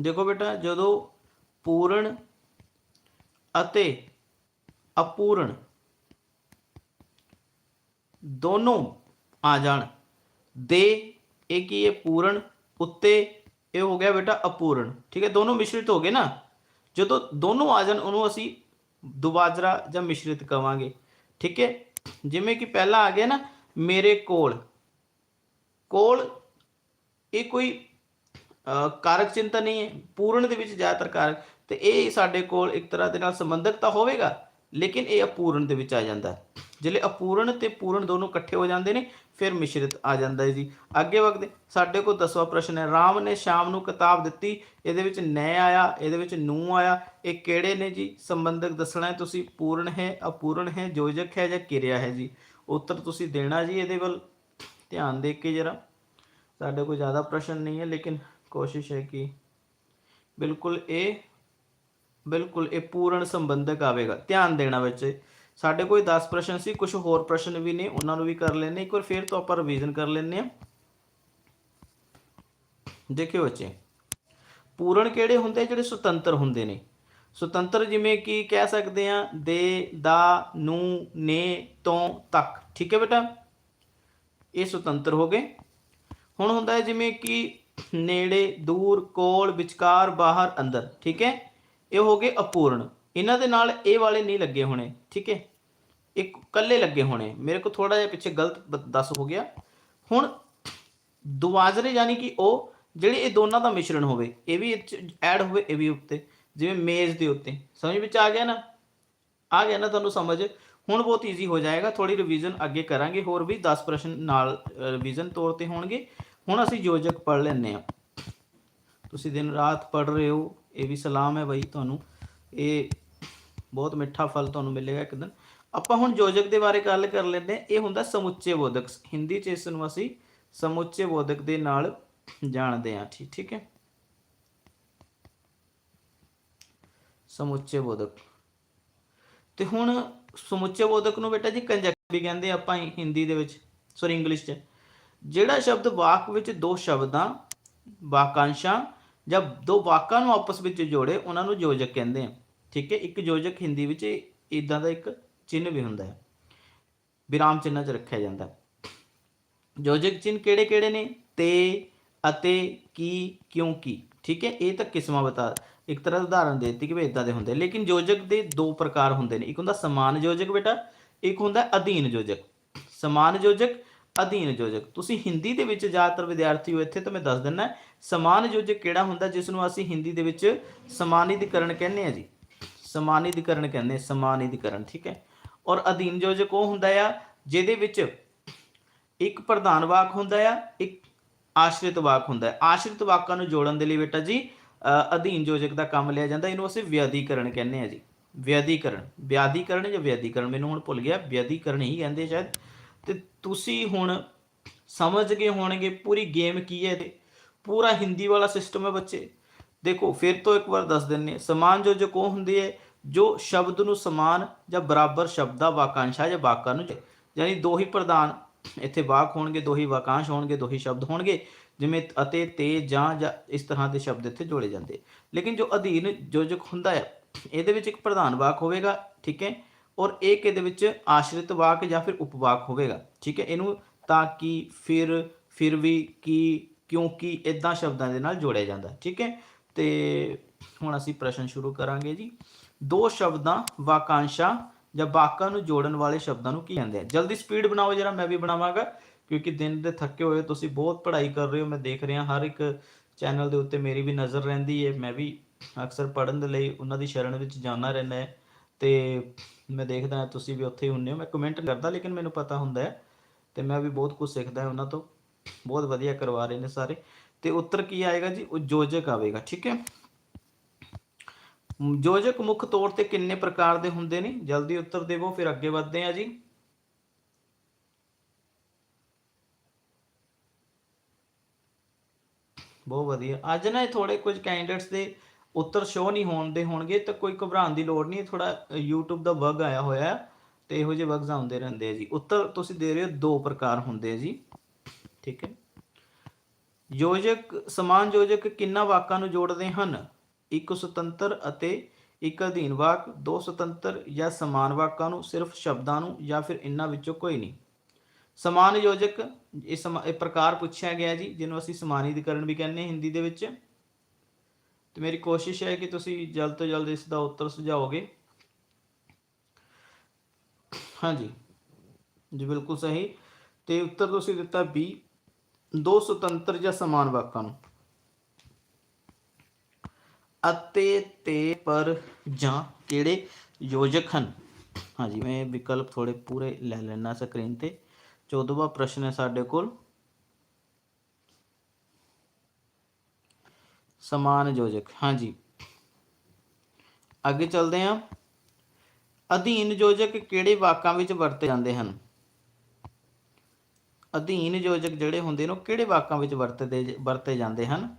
ਦੇਖੋ ਬੇਟਾ, ਜਦੋਂ ਪੂਰਨ ਅਤੇ ਅਪੂਰਨ ਦੋਨੋਂ ਆ ਜਾਣ, ਦੇ ਇਹ ਕੀ ਹੈ? ਪੂਰਨ ਉੱਤੇ ਇਹ ਹੋ ਗਿਆ ਬੇਟਾ ਅਪੂਰਨ। ਠੀਕ ਹੈ? ਦੋਨੋਂ ਮਿਸ਼ਰਿਤ ਹੋ ਗਏ ਨਾ। ਜਦੋਂ ਦੋਨੋਂ ਆ ਜਾਣ, ਉਹਨੂੰ ਅਸੀਂ ਦੁਬਾਜਰਾ ਜਾਂ ਮਿਸ਼ਰਿਤ ਕਵਾਂਗੇ। ਠੀਕ ਹੈ? ਜਿਵੇਂ ਕਿ ਪਹਿਲਾਂ ਆ ਗਿਆ ਨਾ, ਮੇਰੇ ਕੋਲ। ਕੋਲ ਇਹ ਕੋਈ ਕਾਰਕ ਚਿੰਤਾ ਨਹੀਂ ਹੈ, ਪੂਰਨ ਦੇ ਵਿੱਚ ਜ਼ਿਆਦਾਤਰ ਕਾਰਕ, ਤੇ ਇਹ ਸਾਡੇ ਕੋਲ ਇੱਕ ਤਰ੍ਹਾਂ ਦੇ ਨਾਲ ਸੰਬੰਧਕ ਤਾਂ ਹੋਵੇਗਾ, ਲੇਕਿਨ ਇਹ ਅਪੂਰਨ ਦੇ ਵਿੱਚ ਆ ਜਾਂਦਾ ਹੈ। ਜਿਹੜੇ ਅਪੂਰਨ ਤੇ ਪੂਰਨ ਦੋਨੋਂ ਇਕੱਠੇ ਹੋ ਜਾਂਦੇ ਨੇ, ਫਿਰ ਮਿਸ਼ਰਿਤ ਆ ਜਾਂਦਾ ਹੈ ਜੀ। ਅੱਗੇ ਵਗਦੇ ਸਾਡੇ ਕੋਲ ਦਸਵਾਂ ਪ੍ਰਸ਼ਨ ਹੈ, ਰਾਮ ਨੇ ਸ਼ਾਮ ਨੂੰ ਕਿਤਾਬ ਦਿੱਤੀ, ਇਹਦੇ ਵਿੱਚ ਨੈ ਆਇਆ, ਇਹਦੇ ਵਿੱਚ ਨੂੰ ਆਇਆ, ਇਹ ਕਿਹੜੇ ਨੇ ਜੀ? ਸੰਬੰਧਕ ਦੱਸਣਾ ਹੈ ਤੁਸੀਂ, ਪੂਰਨ ਹੈ, ਅਪੂਰਨ ਹੈ ਯੋਜਕ ਹੈ ਜਾਂ ਕਿਰਿਆ ਹੈ ਜੀ? ਉੱਤਰ ਤੁਸੀਂ ਦੇਣਾ ਜੀ ਇਹਦੇ ਵੱਲ। ਧਿਆਨ ਦੇ ਕੇ ਜਰਾ। ਸਾਡੇ ਕੋਈ ਜ਼ਿਆਦਾ ਪ੍ਰਸ਼ਨ ਨਹੀਂ ਹੈ, ਲੇਕਿਨ ਕੋਸ਼ਿਸ਼ ਹੈ ਕਿ ਬਿਲਕੁਲ ਇਹ ਬਿਲਕੁਲ ਇਹ ਪੂਰਨ ਸੰਬੰਧਕ ਆਵੇਗਾ। ਧਿਆਨ ਦੇਣਾ ਵਿੱਚ, ਸਾਡੇ ਕੋਈ 10 ਪ੍ਰਸ਼ਨ ਸੀ ਕੁਝ ਹੋਰ ਪ੍ਰਸ਼ਨ ਵੀ ਨੇ, ਉਹਨਾਂ ਨੂੰ ਵੀ ਕਰ ਲੈਣੇ ਇੱਕ ਵਾਰ ਫਿਰ ਤੋਂ ਆਪਾਂ ਰਿਵੀਜ਼ਨ ਕਰ ਲੈਣੇ ਆ ਦੇਖਿਓ ਬੱਚੇ, ਪੂਰਨ ਕਿਹੜੇ ਹੁੰਦੇ, ਜਿਹੜੇ ਸੁਤੰਤਰ ਹੁੰਦੇ ਨੇ? ਸੁਤੰਤਰ ਜਿਵੇਂ ਕਿ ਕਹਿ ਸਕਦੇ ਆ ਦੇ, ਦਾ, ਨੂੰ, ਨੇ, ਤੋਂ, ਤੱਕ। ਠੀਕ ਹੈ ਬੇਟਾ? ਇਹ ਸੁਤੰਤਰ ਹੋ ਗਏ। ਹੁਣ ਹੁੰਦਾ ਹੈ ਜਿਵੇਂ ਕਿ ਨੇੜੇ, ਦੂਰ, ਕੋਲ, ਵਿਚਕਾਰ, ਬਾਹਰ, ਅੰਦਰ, ਠੀਕ ਹੈ? ਇਹ ਹੋ ਗਏ ਅਪੂਰਨ। ਇਹਨਾਂ ਦੇ ਨਾਲ ਇਹ ਵਾਲੇ ਨਹੀਂ ਲੱਗੇ ਹੋਣੇ, ਠੀਕ ਹੈ? ਇੱਕ ਕੱਲੇ ਲੱਗੇ ਹੋਣੇ। ਮੇਰੇ ਕੋ ਥੋੜਾ ਜਿਹਾ ਪਿੱਛੇ ਗਲਤ ਦੱਸ ਹੋ ਗਿਆ। ਹੁਣ ਦੁਆਜਰੇ ਯਾਨੀ ਕਿ ਉਹ ਜਿਹੜੇ ਇਹ ਦੋਨਾਂ ਦਾ ਮਿਸ਼ਰਣ ਹੋਵੇ, ਇਹ ਵੀ ਐਡ ਹੋਵੇ, ਇਹ ਵੀ ਉੱਤੇ। ਜਿਵੇਂ ਮੇਜ਼ ਦੇ ਉੱਤੇ। ਸਮਝ ਵਿੱਚ ਆ ਗਿਆ ਨਾ? ਆ ਗਿਆ ਨਾ ਤੁਹਾਨੂੰ ਸਮਝ? ਹੁਣ ਬਹੁਤ ਈਜ਼ੀ ਹੋ ਜਾਏਗਾ ਥੋੜੀ ਰਿਵੀਜ਼ਨ ਅੱਗੇ ਕਰਾਂਗੇ, ਹੋਰ ਵੀ 10 ਪ੍ਰਸ਼ਨ ਨਾਲ ਰਿਵੀਜ਼ਨ ਤੌਰ ਤੇ ਹੋਣਗੇ। ਹੁਣ ਅਸੀਂ ਯੋਜਕ ਪੜ੍ਹ ਲੈਂਦੇ ਆ ਤੁਸੀਂ ਦਿਨ ਰਾਤ ਪੜ੍ਹ ਰਹੇ ਹੋ, ਇਹ ਵੀ ਸਲਾਮ ਹੈ ਬਾਈ ਤੁਹਾਨੂੰ। ਇਹ ਬਹੁਤ ਮਿੱਠਾ ਫਲ ਤੁਹਾਨੂੰ ਮਿਲੇਗਾ ਇੱਕ ਦਿਨ। ਆਪਾਂ ਹੁਣ ਯੋਜਕ ਦੇ ਬਾਰੇ ਗੱਲ ਕਰ ਲੈਂਦੇ ਹਾਂ। ਇਹ ਹੁੰਦਾ ਸਮੁੱਚੇ ਬੋਧਕ। ਹਿੰਦੀ ਚ ਇਸ ਨੂੰ ਅਸੀਂ ਸਮੁੱਚੇ ਬੋਧਕ ਦੇ ਨਾਲ ਜਾਣਦੇ ਹਾਂ। ਠੀਕ ਠੀਕ ਹੈ? ਸਮੁੱਚੇ ਬੋਧਕ। ਤੇ ਹੁਣ ਸਮੁੱਚੇ ਬੋਧਕ ਨੂੰ ਬੇਟਾ ਜੀ ਕੰਜਕਟ ਵੀ ਕਹਿੰਦੇ ਆਪਾਂ ਹਿੰਦੀ ਦੇ ਵਿੱਚ ਸੌਰੀ ਇੰਗਲਿਸ਼ 'ਚ। ਜਿਹੜਾ ਸ਼ਬਦ ਵਾਕ ਵਿੱਚ ਦੋ ਸ਼ਬਦਾਂ, ਵਾਕਾਂਸ਼ਾਂ ਜਾਂ ਦੋ ਵਾਕਾਂ ਨੂੰ ਆਪਸ ਵਿੱਚ ਜੋੜੇ, ਉਹਨਾਂ ਨੂੰ ਯੋਜਕ ਕਹਿੰਦੇ ਆ। ਠੀਕ ਹੈ? ਇੱਕ ਯੋਜਕ ਹਿੰਦੀ ਵਿੱਚ ਇਦਾਂ ਦਾ ਇੱਕ ਚਿੰਨ੍ਹ ਵੀ ਹੁੰਦਾ ਹੈ। ਵਿਰਾਮ ਚਿੰਨ੍ਹਾਂ 'ਚ ਰੱਖਿਆ ਜਾਂਦਾ ਹੈ। ਯੋਜਕ ਚਿੰਨ੍ਹ ਕਿਹੜੇ ਕਿਹੜੇ ਨੇ? ਤੇ, ਅਤੇ, ਕੀ ਕਿਉਂਕਿ ਠੀਕ ਹੈ? ਇਹ ਤਾਂ ਕਿਸਮਾਂ ਬਤਾ ਇੱਕ ਤਰ੍ਹਾਂ ਦਾ ਉਦਾਹਰਨ ਦੇ ਦਿੱਤੀ ਕਿ ਇਦਾਂ ਦੇ ਹੁੰਦੇ। ਲੇਕਿਨ ਯੋਜਕ ਦੇ ਦੋ ਪ੍ਰਕਾਰ ਹੁੰਦੇ ਨੇ। ਇੱਕ ਹੁੰਦਾ ਸਮਾਨ ਯੋਜਕ ਬੇਟਾ ਇੱਕ ਹੁੰਦਾ ਅਧੀਨ ਯੋਜਕ। ਸਮਾਨ ਯੋਜਕ ਅਧੀਨ ਯੋਜਕ। ਤੁਸੀਂ ਹਿੰਦੀ ਦੇ ਵਿੱਚ ਜ਼ਿਆਦਾਤਰ ਵਿਦਿਆਰਥੀ ਹੋ ਇੱਥੇ ਤਾਂ ਮੈਂ ਦੱਸ ਦਿੰਦਾ ਸਮਾਨ ਯੋਜਕ ਕਿਹੜਾ ਹੁੰਦਾ ਜਿਸ ਨੂੰ ਅਸੀਂ ਹਿੰਦੀ ਦੇ ਵਿੱਚ ਸਮਾਨਿਧੀਕਰਨ ਕਹਿੰਦੇ ਆ ਜੀ। ਸਮਾਨਿਧੀਕਰਨ ਕਹਿੰਦੇ ਆ, ਸਮਾਨਿਧੀਕਰਨ ਠੀਕ ਹੈ? ਔਰ ਅਧੀਨ ਯੋਜਕ ਉਹ ਹੁੰਦਾ ਆ ਜਿਹਦੇ ਵਿੱਚ ਇੱਕ ਪ੍ਰਧਾਨ ਵਾਕ ਹੁੰਦਾ ਆ ਇੱਕ ਆਸ਼ਰਿਤ ਵਾਕ ਹੁੰਦਾ ਹੈ। ਆਸ਼ਰਿਤ ਵਾਕਾਂ ਨੂੰ ਜੋੜਨ ਦੇ ਲਈ ਬੇਟਾ ਜੀ ਅਧੀਨ ਯੋਜਕ ਦਾ ਕੰਮ ਲਿਆ ਜਾਂਦਾ, ਇਹਨੂੰ ਅਸੀਂ ਵਿਆਧੀਕਰਨ ਕਹਿੰਦੇ ਆ ਜੀ। ਵਿਆਧੀਕਰਨ। ਵਿਆਧੀਕਰਨ ਜਾਂ ਵਿਆਧੀਕਰਨ? ਮੈਨੂੰ ਹੁਣ ਭੁੱਲ ਗਿਆ। ਵਿਆਧੀਕਰਨ ਹੀ ਕਹਿੰਦੇ ਸ਼ਾਇਦ। ਤੇ ਤੁਸੀਂ ਹੁਣ ਸਮਝ ਗਏ ਹੋਣਗੇ ਪੂਰੀ ਗੇਮ ਕੀ ਹੈ ਇਹਦੇ। ਪੂਰਾ ਹਿੰਦੀ ਵਾਲਾ ਸਿਸਟਮ ਹੈ ਬੱਚੇ। ਦੇਖੋ, ਫਿਰ ਤੋਂ ਇੱਕ ਵਾਰ ਦੱਸ ਦਿੰਨੇ ਹਾਂ। ਸਮਾਨ ਯੋਜਕ ਉਹ ਹੁੰਦੀ ਹੈ, ਜੋ ਸ਼ਬਦ ਨੂੰ ਸਮਾਨ ਜਾਂ ਬਰਾਬਰ ਸ਼ਬਦਾ ਵਾਕਾਂਸ਼ਾ ਜਾਂ ਵਾਕਾਂ ਨੂੰ ਯਾਨੀ ਦੋ ਹੀ ਪ੍ਰਧਾਨ ਇੱਥੇ ਵਾਕ ਹੋਣਗੇ, ਦੋ ਹੀ ਵਾਕਾਂਸ਼ ਹੋਣਗੇ, ਦੋ ਹੀ ਸ਼ਬਦ ਹੋਣਗੇ। ਜਿਵੇਂ ਅਤੇ, ਤੇ, ਜਾਂ ਇਸ ਤਰ੍ਹਾਂ ਦੇ ਸ਼ਬਦ ਇੱਥੇ ਜੋੜੇ ਜਾਂਦੇ। ਲੇਕਿਨ ਜੋ ਅਧੀਨ ਯੋਜਕ ਹੁੰਦਾ ਹੈ ਇਹਦੇ ਵਿੱਚ ਇੱਕ ਪ੍ਰਧਾਨ ਵਾਕ ਹੋਵੇਗਾ, ਠੀਕ ਹੈ? ਔਰ ਇੱਕ ਇਹਦੇ ਵਿੱਚ ਆਸ਼ਰਿਤ ਵਾਕ ਜਾਂ ਫਿਰ ਉਪਵਾਕ ਹੋਵੇਗਾ, ਠੀਕ ਹੈ? ਇਹਨੂੰ ਤਾਂ ਕਿ ਫਿਰ ਫਿਰ ਵੀ ਕੀ, ਕਿਉਂਕਿ ਇਦਾਂ ਸ਼ਬਦਾਂ ਦੇ ਨਾਲ ਜੋੜਿਆ ਜਾਂਦਾ, ਠੀਕ ਹੈ? ਤੇ ਹੁਣ ਅਸੀਂ ਪ੍ਰਸ਼ਨ ਸ਼ੁਰੂ ਕਰਾਂਗੇ ਜੀ। ਦੋ ਸ਼ਬਦਾਂ, ਵਾਕਾਂਸ਼ਾਂ ਜਾਂ ਵਾਕਾਂ ਨੂੰ ਜੋੜਨ ਵਾਲੇ ਸ਼ਬਦਾਂ ਨੂੰ ਕੀ ਕਹਿੰਦੇ ਆ? ਜਲਦੀ ਸਪੀਡ ਬਣਾਓ ਜਰਾ, ਮੈਂ ਵੀ ਬਣਾਵਾਂਗਾ। ਕਿਉਂਕਿ ਦਿਨ ਦੇ ਥੱਕੇ ਹੋਏ, ਤੁਸੀਂ ਬਹੁਤ ਪੜ੍ਹਾਈ ਕਰ ਰਹੇ ਹੋ, ਮੈਂ ਦੇਖ ਰਿਹਾ, ਹਰ ਇੱਕ ਚੈਨਲ ਦੇ ਉੱਤੇ ਮੇਰੀ ਵੀ ਨਜ਼ਰ ਰਹਿੰਦੀ ਹੈ ਮੈਂ ਵੀ ਅਕਸਰ ਪੜ੍ਹਨ ਦੇ ਲਈ ਉਹਨਾਂ ਦੀ ਸ਼ਰਨ ਵਿੱਚ ਜਾਣਾ ਰਹਿੰਦਾ ਹੈ ਤੇ ਮੈਂ ਦੇਖਦਾ ਤੁਸੀਂ ਵੀ ਉੱਥੇ ਹੀ ਹੁੰਨੇ ਹੋ, ਮੈਂ ਕਮੈਂਟ ਕਰਦਾ, ਲੇਕਿਨ ਮੈਨੂੰ ਪਤਾ ਹੁੰਦਾ ਹੈ, ਤੇ ਮੈਂ ਵੀ ਬਹੁਤ ਕੁਝ ਸਿੱਖਦਾ ਉਹਨਾਂ ਤੋਂ, ਬਹੁਤ ਵਧੀਆ ਕਰਵਾ ਰਹੇ ਨੇ ਸਾਰੇ, ਤੇ ਉੱਤਰ ਕੀ ਆਏਗਾ ਜੀ? ਉਹ ਯੋਜਕ ਆਵੇਗਾ, ਠੀਕ ਹੈ? ਯੋਜਕ ਮੁੱਖ ਤੌਰ ਤੇ ਕਿੰਨੇ ਪ੍ਰਕਾਰ ਦੇ ਹੁੰਦੇ ਨੇ? ਜਲਦੀ ਉੱਤਰ ਦੇਵੋ, ਫਿਰ ਅੱਗੇ ਵਧਦੇ ਹਾਂ ਜੀ। ਬਹੁਤ ਵਧੀਆ। ਅੱਜ ਨਾ ਇਹ ਥੋੜੇ ਕੁਝ ਕੈਂਡੀਡੇਟਸ ਦੇ ਉੱਤਰ ਸ਼ੋ ਨਹੀਂ ਹੋਣ ਦੇ ਹੋਣਗੇ, ਤਾਂ ਕੋਈ ਘਬਰਾਉਣ ਦੀ ਲੋੜ ਨਹੀਂ ਥੋੜਾ YouTube ਦਾ ਬਗ ਆਇਆ ਹੋਇਆ ਹੈ, ਤੇ ਇਹੋ ਜਿਹੇ ਬਗਸ ਆਉਂਦੇ ਰਹਿੰਦੇ ਆ ਜੀ। ਉੱਤਰ ਤੁਸੀਂ ਦੇ ਰਹੇ ਹੋ ਦੋ ਪ੍ਰਕਾਰ ਹੁੰਦੇ ਆ ਜੀ। ਠੀਕ ਹੈ? ਯੋਜਕ, ਸਮਾਨ ਯੋਜਕ ਕਿੰਨਾ ਵਾਕਾਂ ਨੂੰ ਜੋੜਦੇ ਹਨ? ਇੱਕ ਸੁਤੰਤਰ ਅਤੇ ਇੱਕ ਅਧੀਨ ਵਾਕ, ਦੋ ਸੁਤੰਤਰ ਜਾਂ ਸਮਾਨ ਵਾਕਾਂ ਨੂੰ ਸਿਰਫ ਸ਼ਬਦਾਂ ਨੂੰ ਜਾਂ ਫਿਰ ਇਹਨਾਂ ਵਿੱਚੋਂ ਕੋਈ ਨਹੀਂ। ਸਮਾਨ ਯੋਜਕ, ਇਹ ਸਮਾ- ਇਹ ਪ੍ਰਕਾਰ ਪੁੱਛਿਆ ਗਿਆ ਜੀ, ਜਿਹਨੂੰ ਅਸੀਂ ਸਮਾਨੀਕਰਨ ਵੀ ਕਹਿੰਦੇ ਹਾਂ ਹਿੰਦੀ ਦੇ ਵਿੱਚ। ਤੇ ਮੇਰੀ ਕੋਸ਼ਿਸ਼ ਹੈ ਕਿ ਤੁਸੀਂ ਜਲਦ ਤੋਂ ਜਲਦ ਇਸ ਦਾ ਉੱਤਰ ਸੁਝਾਓਗੇ। ਹਾਂਜੀ ਜੀ ਬਿਲਕੁਲ ਸਹੀ। ਤੇ ਉੱਤਰ ਤੁਸੀਂ ਦਿੱਤਾ B, ਦੋ ਸੁਤੰਤਰ ਜਾਂ ਸਮਾਨ ਵਾਕਾਂ ਨੂੰ। ਅਤੇ ਤੇ ਪਰ ਜਾਂ ਕਿਹੜੇ ਯੋਜਕ ਹਨ? ਹਾਂਜੀ ਮੈਂ ਵਿਕਲਪ ਥੋੜੇ ਪੂਰੇ ਲੈ ਲੈਣਾ ਸਕਰੀਨ ਤੇ। 14ਵਾਂ ਪ੍ਰਸ਼ਨ ਹੈ ਸਾਡੇ ਕੋਲ। ਸਮਾਨ ਯੋਜਕ, ਹਾਂਜੀ। ਅੱਗੇ ਚੱਲਦੇ ਹਾਂ। ਅਧੀਨ ਯੋਜਕ ਕਿਹੜੇ ਵਾਕਾਂ ਵਿੱਚ ਵਰਤੇ ਜਾਂਦੇ ਹਨ? ਅਧੀਨ ਯੋਜਕ ਜਿਹੜੇ ਹੁੰਦੇ ਨੇ ਉਹ ਕਿਹੜੇ ਵਾਕਾਂ ਵਿੱਚ ਵਰਤੇ ਵਰਤੇ ਜਾਂਦੇ ਹਨ?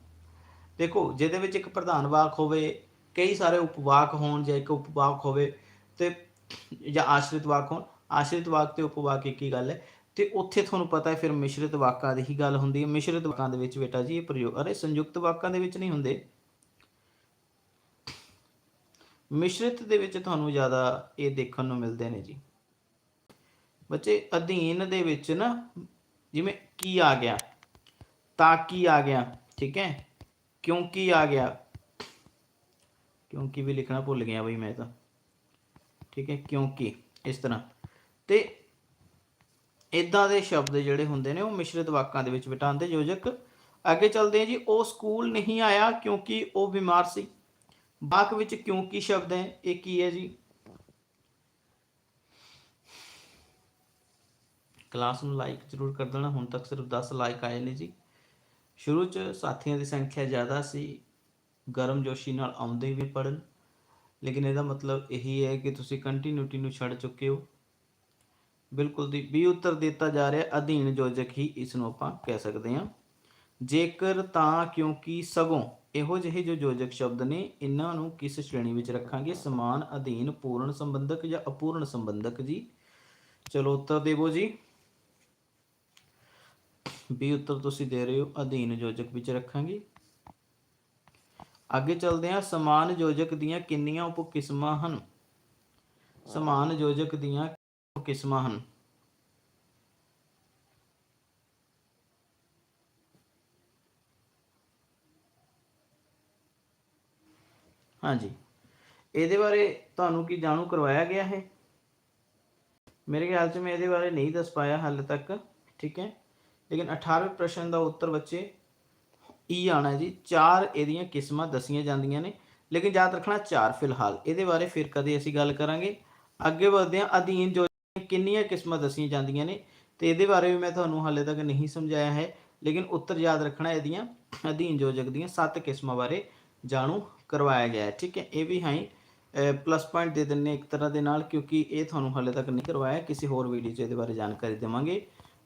ਦੇਖੋ, ਜਿਹਦੇ ਵਿੱਚ ਇੱਕ ਪ੍ਰਧਾਨ ਵਾਕ ਹੋਵੇ, ਕਈ ਸਾਰੇ ਉਪਵਾਕ ਹੋਣ ਜਾਂ ਇੱਕ ਉਪਵਾਕ ਹੋਵੇ ਤੇ ਜਾਂ ਆਸ਼ਰਿਤ ਵਾਕ ਹੋਣ। ਆਸ਼ਰਿਤ ਵਾਕ ਤੇ ਉਪਵਾਕ ਇੱਕ ਹੀ ਗੱਲ ਹੈ। ਤੇ ਉੱਥੇ ਤੁਹਾਨੂੰ ਪਤਾ ਹੈ, ਫਿਰ ਮਿਸ਼ਰਿਤ ਵਾਕਾਂ ਦੀ ਹੀ ਗੱਲ ਹੁੰਦੀ ਹੈ। ਮਿਸ਼ਰਿਤ ਵਾਕਾਂ ਦੇ ਵਿੱਚ ਬੇਟਾ ਜੀ, ਇਹ ਪ੍ਰਯੋਗ, ਅਰੇ ਸੰਯੁਕਤ ਵਾਕਾਂ ਦੇ ਵਿੱਚ ਨਹੀਂ ਹੁੰਦੇ। ਮਿਸ਼ਰਿਤ ਦੇ ਵਿੱਚ ਤੁਹਾਨੂੰ ਜ਼ਿਆਦਾ ਇਹ ਦੇਖਣ ਨੂੰ ਮਿਲਦੇ ਨੇ ਜੀ। ਬੱਚੇ, ਅਧੀਨ ਦੇ ਵਿੱਚ ਨਾ, ਜਿਵੇਂ ਕੀ ਆ ਗਿਆ, ਤਾਂ ਕੀ ਆ ਗਿਆ, ਠੀਕ ਹੈ? ਕਿਉਂਕਿ ਆ ਗਿਆ? ਕਿਉਂਕਿ ਵੀ ਲਿਖਣਾ ਭੁੱਲ ਗਿਆ ਬਈ ਮੈਂ ਤਾਂ। ਠੀਕ ਹੈ ਕਿਉਂਕਿ ਇਸ ਤਰ੍ਹਾਂ। ਤੇ ਇਦਾਂ ਦੇ ਸ਼ਬਦ ਜਿਹੜੇ ਹੁੰਦੇ ਨੇ ਉਹ ਮਿਸ਼ਰਿਤ ਵਾਕਾਂ ਦੇ ਵਿੱਚ ਬਿਠਾਉਂਦੇ ਯੋਜਕ। ਅੱਗੇ ਚੱਲਦੇ ਹਾਂ ਜੀ, ਉਹ ਸਕੂਲ ਨਹੀਂ ਆਇਆ ਕਿਉਂਕਿ ਉਹ ਬਿਮਾਰ ਸੀ। ਵਾਕ ਵਿੱਚ ਕਿਉਂਕਿ ਸ਼ਬਦ ਹੈ, ਇਹ ਕੀ ਹੈ ਜੀ? ਕਲਾਸ ਨੂੰ ਲਾਈਕ ਜ਼ਰੂਰ ਕਰ ਦੇਣਾ, ਹੁਣ ਤੱਕ ਸਿਰਫ 10 ਲਾਈਕ ਆਏ ਨੇ ਜੀ। ਸ਼ੁਰੂ ਚ ਸਾਥੀਆਂ ਦੀ ਸੰਖਿਆ ਜ਼ਿਆਦਾ ਸੀ, ਗਰਮ ਜੋਸ਼ੀ ਨਾਲ ਆਉਂਦੇ ਵੀ ਪੜਨ ਲੇਕਿਨ ਇਹਦਾ ਮਤਲਬ ਇਹੀ ਹੈ ਕਿ ਤੁਸੀਂ ਕੰਟੀਨਿਊਟੀ ਨੂੰ ਛੱਡ ਚੁੱਕੇ ਹੋ। ਬਿਲਕੁਲ ਦੀ ਵੀ ਉੱਤਰ ਦਿੱਤਾ ਜਾ ਰਿਹਾ ਅਧੀਨ ਯੋਜਕ ਹੀ ਇਸ ਨੂੰ ਆਪਾਂ ਕਹਿ ਸਕਦੇ ਹਾਂ। ਜੇਕਰ ਤਾਂ ਕਿਉਂਕਿ ਸਗੋਂ ਇਹੋ ਜਿਹੇ ਜੋ ਯੋਜਕ ਸ਼ਬਦ ਨੇ, ਇਹਨਾਂ ਨੂੰ ਕਿਸ ਸ਼੍ਰੇਣੀ ਵਿੱਚ ਰੱਖਾਂਗੇ? ਸਮਾਨ, ਅਧੀਨ, ਪੂਰਨ ਸੰਬੰਧਕ ਜਾਂ ਅਪੂਰਨ ਸੰਬੰਧਕ ਜੀ? ਚਲੋ ਉੱਤਰ ਦੇਵੋ ਜੀ। ਵੀ ਉੱਤਰ ਤੁਸੀਂ ਦੇ ਰਹੇ ਹੋ, ਅਧੀਨ ਯੋਜਕ ਵਿੱਚ ਰੱਖਾਂਗੇ। ਅੱਗੇ ਚੱਲਦੇ ਹਾਂ, ਸਮਾਨ ਯੋਜਕ ਦੀਆਂ ਕਿੰਨੀਆਂ ਉਪ ਕਿਸਮਾਂ ਹਨ? ਸਮਾਨ ਯੋਜਕ ਦੀਆਂ ਕਿਸਮਾਂ ਹਨ? ਹਾਂਜੀ। ਇਹਦੇ ਬਾਰੇ ਤੁਹਾਨੂੰ ਕੀ ਜਾਣੂ ਕਰਵਾਇਆ ਗਿਆ ਹੈ? ਮੇਰੇ ਖਿਆਲ 'ਚ ਮੈਂ ਇਹਦੇ ਬਾਰੇ ਨਹੀਂ ਦੱਸ ਪਾਇਆ ਹਾਲੇ ਤੱਕ, ਠੀਕ ਹੈ? ਲੇਕਿਨ 18ਵੇਂ ਪ੍ਰਸ਼ਨ ਦਾ ਉੱਤਰ ਬੱਚੇ ਈ ਆਣਾ ਜੀ। ਚਾਰ ਇਹਦੀਆਂ ਕਿਸਮਾਂ ਦੱਸੀਆਂ ਜਾਂਦੀਆਂ ਨੇ, ਲੇਕਿਨ ਯਾਦ ਰੱਖਣਾ ਚਾਰ ਫਿਲਹਾਲ। ਇਹਦੇ ਬਾਰੇ ਫਿਰ ਕਦੇ ਅਸੀਂ ਗੱਲ ਕਰਾਂਗੇ। ਅੱਗੇ ਵਧਦੇ ਹਾਂ ਅਧੀਨ ਜੋ ਕਿੰਨੀਆਂ ਕਿਸਮਾਂ ਦੱਸੀਆਂ ਜਾਂਦੀਆਂ ਨੇ ਤੇ ਇਹਦੇ ਬਾਰੇ ਵੀ ਮੈਂ ਤੁਹਾਨੂੰ ਹਾਲੇ ਤੱਕ ਨਹੀਂ ਸਮਝਾਇਆ ਹੈ, ਲੇਕਿਨ ਉੱਤਰ ਯਾਦ ਰੱਖਣਾ ਇਹਦੀਆਂ, ਅਧੀਨ ਯੋਜਕ ਦੀਆਂ ਸੱਤ ਕਿਸਮਾਂ ਬਾਰੇ ਜਾਣੂ ਕਰਵਾਇਆ ਗਿਆ ਹੈ, ਠੀਕ ਹੈ? ਇਹ ਵੀ ਹੈ ਪਲੱਸ ਪੁਆਇੰਟ ਦੇ ਦਿੰਨੇ ਇੱਕ ਤਰ੍ਹਾਂ ਦੇ ਨਾਲ, ਕਿਉਂਕਿ ਇਹ ਤੁਹਾਨੂੰ ਹਾਲੇ ਤੱਕ ਨਹੀਂ ਕਰਵਾਇਆ, ਕਿਸੇ ਹੋਰ ਵੀਡੀਓ 'ਚ ਇਹਦੇ ਬਾਰੇ ਜਾਣਕਾਰੀ ਦੇਵਾਂਗੇ।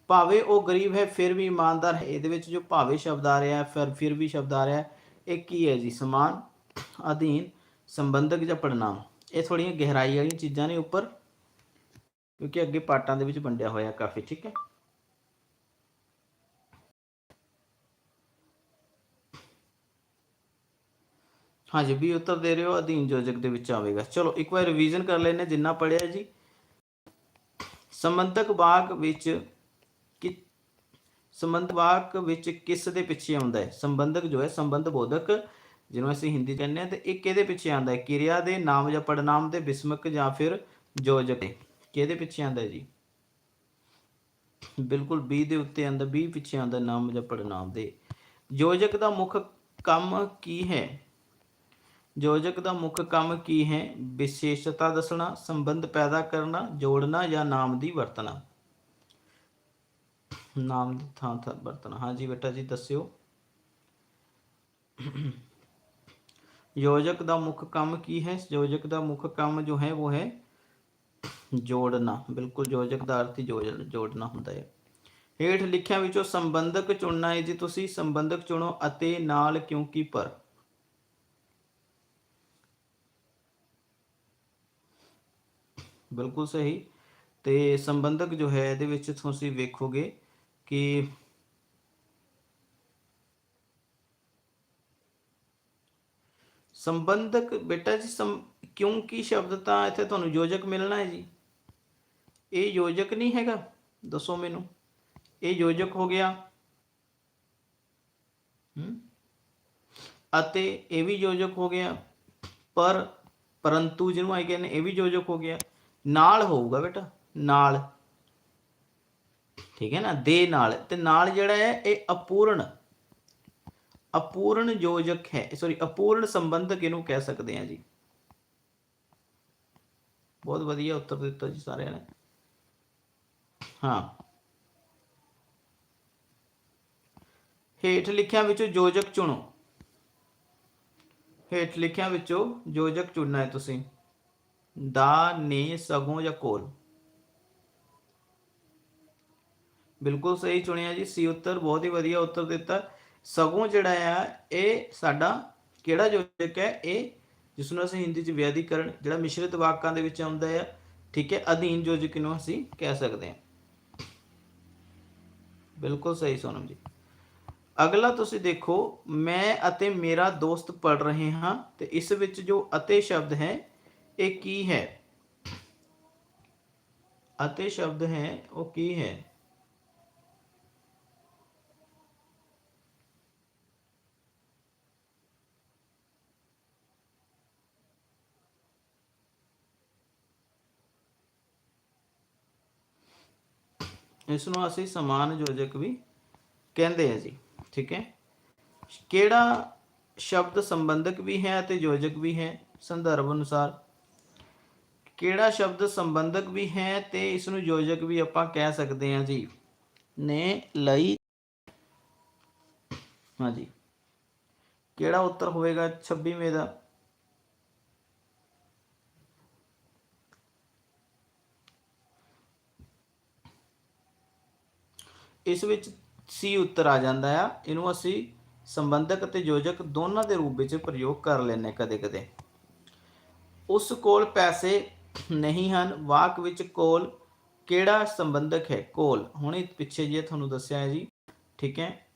ਭਾਵੇਂ ਉਹ ਗਰੀਬ ਹੈ, ਫਿਰ ਵੀ ਇਮਾਨਦਾਰ ਹੈ, ਇਹਦੇ ਵਿੱਚ ਜੋ ਭਾਵੇਂ ਸ਼ਬਦ ਆ ਰਿਹਾ, ਫਿਰ ਫਿਰ ਵੀ ਸ਼ਬਦ ਆ ਰਿਹਾ, ਇਹ ਕੀ ਹੈ ਜੀ? ਸਮਾਨ, ਅਧੀਨ, ਸੰਬੰਧਕ ਜਾਂ ਪੜਨਾਮ ਇਹ ਥੋੜੀਆਂ ਗਹਿਰਾਈ ਵਾਲੀਆਂ ਚੀਜ਼ਾਂ ਨੇ ਉੱਪਰ। ਕਿਉਂਕਿ ਅੱਗੇ ਪਾਰਟਾਂ ਦੇ ਵਿੱਚ ਵੰਡਿਆ ਹੋਇਆ ਕਾਫੀ, ਠੀਕ ਹੈ? ਹਾਂਜੀ, ਵੀ ਉੱਤਰ ਦੇ ਰਹੇ ਹੋ, ਅਧੀਨ ਯੋਜਕ ਦੇ ਵਿੱਚ ਆਵੇਗਾ। ਚਲੋ, ਇੱਕ ਵਾਰ ਰਿਵੀਜ਼ਨ ਕਰ ਲੈਨੇ ਜਿੰਨਾ ਪੜਿਆ ਜੀ। ਸੰਬੰਧਕ ਵਾਕ ਵਿੱਚ ਕਿ ਸੰਬੰਧ ਵਾਕ ਵਿੱਚ ਕਿਸ ਦੇ ਪਿੱਛੇ ਆਉਂਦਾ ਹੈ? ਸੰਬੰਧਕ ਜੋ ਹੈ, ਸੰਬੰਧ ਬੋਧਕ, ਜਿਹਨੂੰ ਅਸੀਂ ਹਿੰਦੀ ਕਹਿੰਦੇ ਆ ਤੇ ਇਹ ਕਿਹਦੇ ਪਿੱਛੇ ਆਉਂਦਾ ਹੈ? ਕਿਰਿਆ ਦੇ ਨਾਮ ਜਾਂ ਪੜਨਾਮ ਦੇ ਬਿਸਮਕ ਜਾਂ ਫਿਰ ਯੋਜਕ ਦੇ। ਕਿਹਦੇ ਪਿੱਛੇ ਆਉਂਦਾ ਜੀ? ਬਿਲਕੁਲ ਬੀ ਦੇ ਉੱਤੇ ਆਉਂਦਾ ਬੀ ਪਿੱਛੇ ਆਉਂਦਾ, ਨਾਮ ਜਾਂ ਪੜਨਾਮ ਦੇ। ਯੋਜਕ ਦਾ ਮੁੱਖ ਕੰਮ ਕੀ ਹੈ? ਯੋਜਕ ਦਾ ਮੁੱਖ ਕੰਮ ਕੀ ਹੈ? ਵਿਸ਼ੇਸ਼ਤਾ ਦੱਸਣਾ, ਸੰਬੰਧ ਪੈਦਾ ਕਰਨਾ, ਜੋੜਨਾ ਜਾਂ ਨਾਮ ਦੀ ਵਰਤਣਾ। ਨਾਮ ਦੀ ਥਾਂ ਥਾਂ ਵਰਤਣਾ। ਹਾਂਜੀ ਬੇਟਾ ਜੀ, ਦੱਸਿਓ। ਯੋਜਕ ਦਾ ਮੁੱਖ ਕੰਮ ਕੀ ਹੈ? ਯੋਜਕ ਦਾ ਮੁੱਖ ਕੰਮ ਜੋ ਹੈ, ਉਹ ਹੈ ਜੋੜਨਾ ਬਿਲਕੁਲ ਯੋਜਕ ਦਾ ਅਰਥ ਹੀ ਜੋੜਨਾ ਹੁੰਦਾ ਹੈ। ਹੇਠ ਲਿਖਿਆਂ ਵਿੱਚੋਂ ਸੰਬੰਧਕ ਚੁਣਨਾ ਹੈ ਜੀ ਤੁਸੀਂ, ਸੰਬੰਧਕ ਚੁਣੋ ਅਤੇ ਨਾਲ ਕਿਉਂਕਿ ਪਰ। ਬਿਲਕੁਲ ਸਹੀ। ਤੇ ਸੰਬੰਧਕ ਜੋ ਹੈ ਇਹਦੇ ਵਿੱਚ ਤੁਸੀਂ ਵੇਖੋਗੇ ਕਿ ਸੰਬੰਧਕ, ਬੇਟਾ ਜੀ ਸੰ, ਕਿਉਂਕਿ ਸ਼ਬਦ ਤਾਂ ਇੱਥੇ ਤੁਹਾਨੂੰ ਯੋਜਕ ਮਿਲਣਾ ਹੈ ਜੀ। ਇਹ ਯੋਜਕ ਨਹੀਂ ਹੈਗਾ, ਦੱਸੋ ਮੈਨੂੰ। ਇਹ ਯੋਜਕ ਹੋ ਗਿਆ। ਹਮ? ਅਤੇ ਇਹ ਵੀ ਯੋਜਕ ਹੋ ਗਿਆ। ਪਰ, ਪਰੰਤੂ ਜਿਹਨੂੰ ਆਈ ਕਹਿੰਦੇ, ਇਹ ਵੀ ਯੋਜਕ ਹੋ ਗਿਆ। ਨਾਲ ਹੋਊਗਾ ਬੇਟਾ, ਨਾਲ। ਠੀਕ ਹੈ ਨਾ? ਦੇ ਨਾਲ। ਤੇ ਨਾਲ ਜਿਹੜਾ ਹੈ, ਇਹ ਅਪੂਰਨ। ਅਪੂਰਨ ਯੋਜਕ ਹੈ। ਸੌਰੀ ਅਪੂਰਨ ਸੰਬੰਧਕ ਇਹਨੂੰ ਕਹਿ ਸਕਦੇ ਹਾਂ ਜੀ। ਬਹੁਤ ਵਧੀਆ ਉੱਤਰ ਦਿੱਤਾ ਜੀ ਸਾਰਿਆਂ ਨੇ। ਹਾਂ। ਹੇਠ ਲਿਖਿਆਂ ਵਿੱਚੋਂ ਯੋਜਕ ਚੁਣੋ। ਹੇਠ ਲਿਖਿਆਂ ਵਿੱਚੋਂ ਯੋਜਕ ਚੁਣਨਾ ਹੈ ਤੁਸੀਂ। ਦਾ, ਨੇ, ਸਗੋਂ ਜਾਂ ਕੋਲ। ਬਿਲਕੁਲ ਸਹੀ ਚੁਣਿਆ ਜੀ। ਸੀ ਉੱਤਰ ਬਹੁਤ ਹੀ ਵਧੀਆ ਉੱਤਰ ਦਿੱਤਾ। ਸਗੋਂ ਜਿਹੜਾ ਆ, ਇਹ ਸਾਡਾ ਕਿਹੜਾ ਯੋਜਕ ਹੈ? ਇਹ ਜਿਸ ਨੂੰ ਅਸੀਂ ਹਿੰਦੀ ਚ ਵਿਆਧੀਕਰਨ, ਜਿਹੜਾ ਮਿਸ਼ਰਿਤ ਵਾਕਾਂ ਦੇ ਵਿੱਚ ਆਉਂਦਾ ਹੈ ਠੀਕ ਹੈ, ਅਧੀਨ ਯੋਜਕ ਨੂੰ ਅਸੀਂ ਕਹਿ ਸਕਦੇ ਹਾਂ। ਬਿਲਕੁਲ ਸਹੀ ਸੋਨਮ ਜੀ। ਅਗਲਾ ਤੁਸੀਂ ਦੇਖੋ, ਮੈਂ ਅਤੇ ਮੇਰਾ ਦੋਸਤ ਪੜ ਰਹੇ ਹਾਂ ਤੇ ਇਸ ਵਿੱਚ ਜੋ ਅਤੇ ਸ਼ਬਦ ਹੈ, ਇਹ ਕੀ ਹੈ? ਅਤੇ ਸ਼ਬਦ ਹੈ, ਉਹ ਕੀ ਹੈ? ਇਸ ਨੂੰ ਅਸੀਂ ਸਮਾਨ ਯੋਜਕ ਵੀ ਕਹਿੰਦੇ ਆ ਜੀ, ਠੀਕ ਹੈ? ਕਿਹੜਾ ਸ਼ਬਦ ਸੰਬੰਧਕ ਵੀ ਹੈ ਅਤੇ ਯੋਜਕ ਵੀ ਹੈ? ਸੰਦਰਭ ਅਨੁਸਾਰ ਕਿਹੜਾ ਸ਼ਬਦ ਸੰਬੰਧਕ ਵੀ ਹੈ ਤੇ ਇਸ ਨੂੰ ਯੋਜਕ ਵੀ ਆਪਾਂ ਕਹਿ ਸਕਦੇ ਹਾਂ ਜੀ? ਨੇ, ਲਈ। ਹਾਂਜੀ ਕਿਹੜਾ ਉੱਤਰ ਹੋਵੇਗਾ? 26ਵੇਂ ਦਾ। ਇਸ ਵਿੱਚ ਸੀ ਉੱਤਰ ਆ ਜਾਂਦਾ ਆ। ਇਹਨੂੰ ਅਸੀਂ ਸੰਬੰਧਕ ਅਤੇ ਯੋਜਕ ਦੋਨਾਂ ਦੇ ਰੂਪ ਵਿੱਚ ਪ੍ਰਯੋਗ ਕਰ ਲੈਂਦੇ ਕਦੇ-ਕਦੇ ਉਸ ਕੋਲ ਪੈਸੇ ਨਹੀਂ ਹਨ। ਵਾਕ ਵਿੱਚ ਕੋਲ ਕਿਹੜਾ ਸੰਬੰਧਕ ਹੈ? ਕੋਲ। ਹੁਣ ਇਹ ਪਿੱਛੇ ਜੇ ਤੁਹਾਨੂੰ ਦੱਸਿਆ ਹੈ ਜੀ। ਠੀਕ ਹੈ?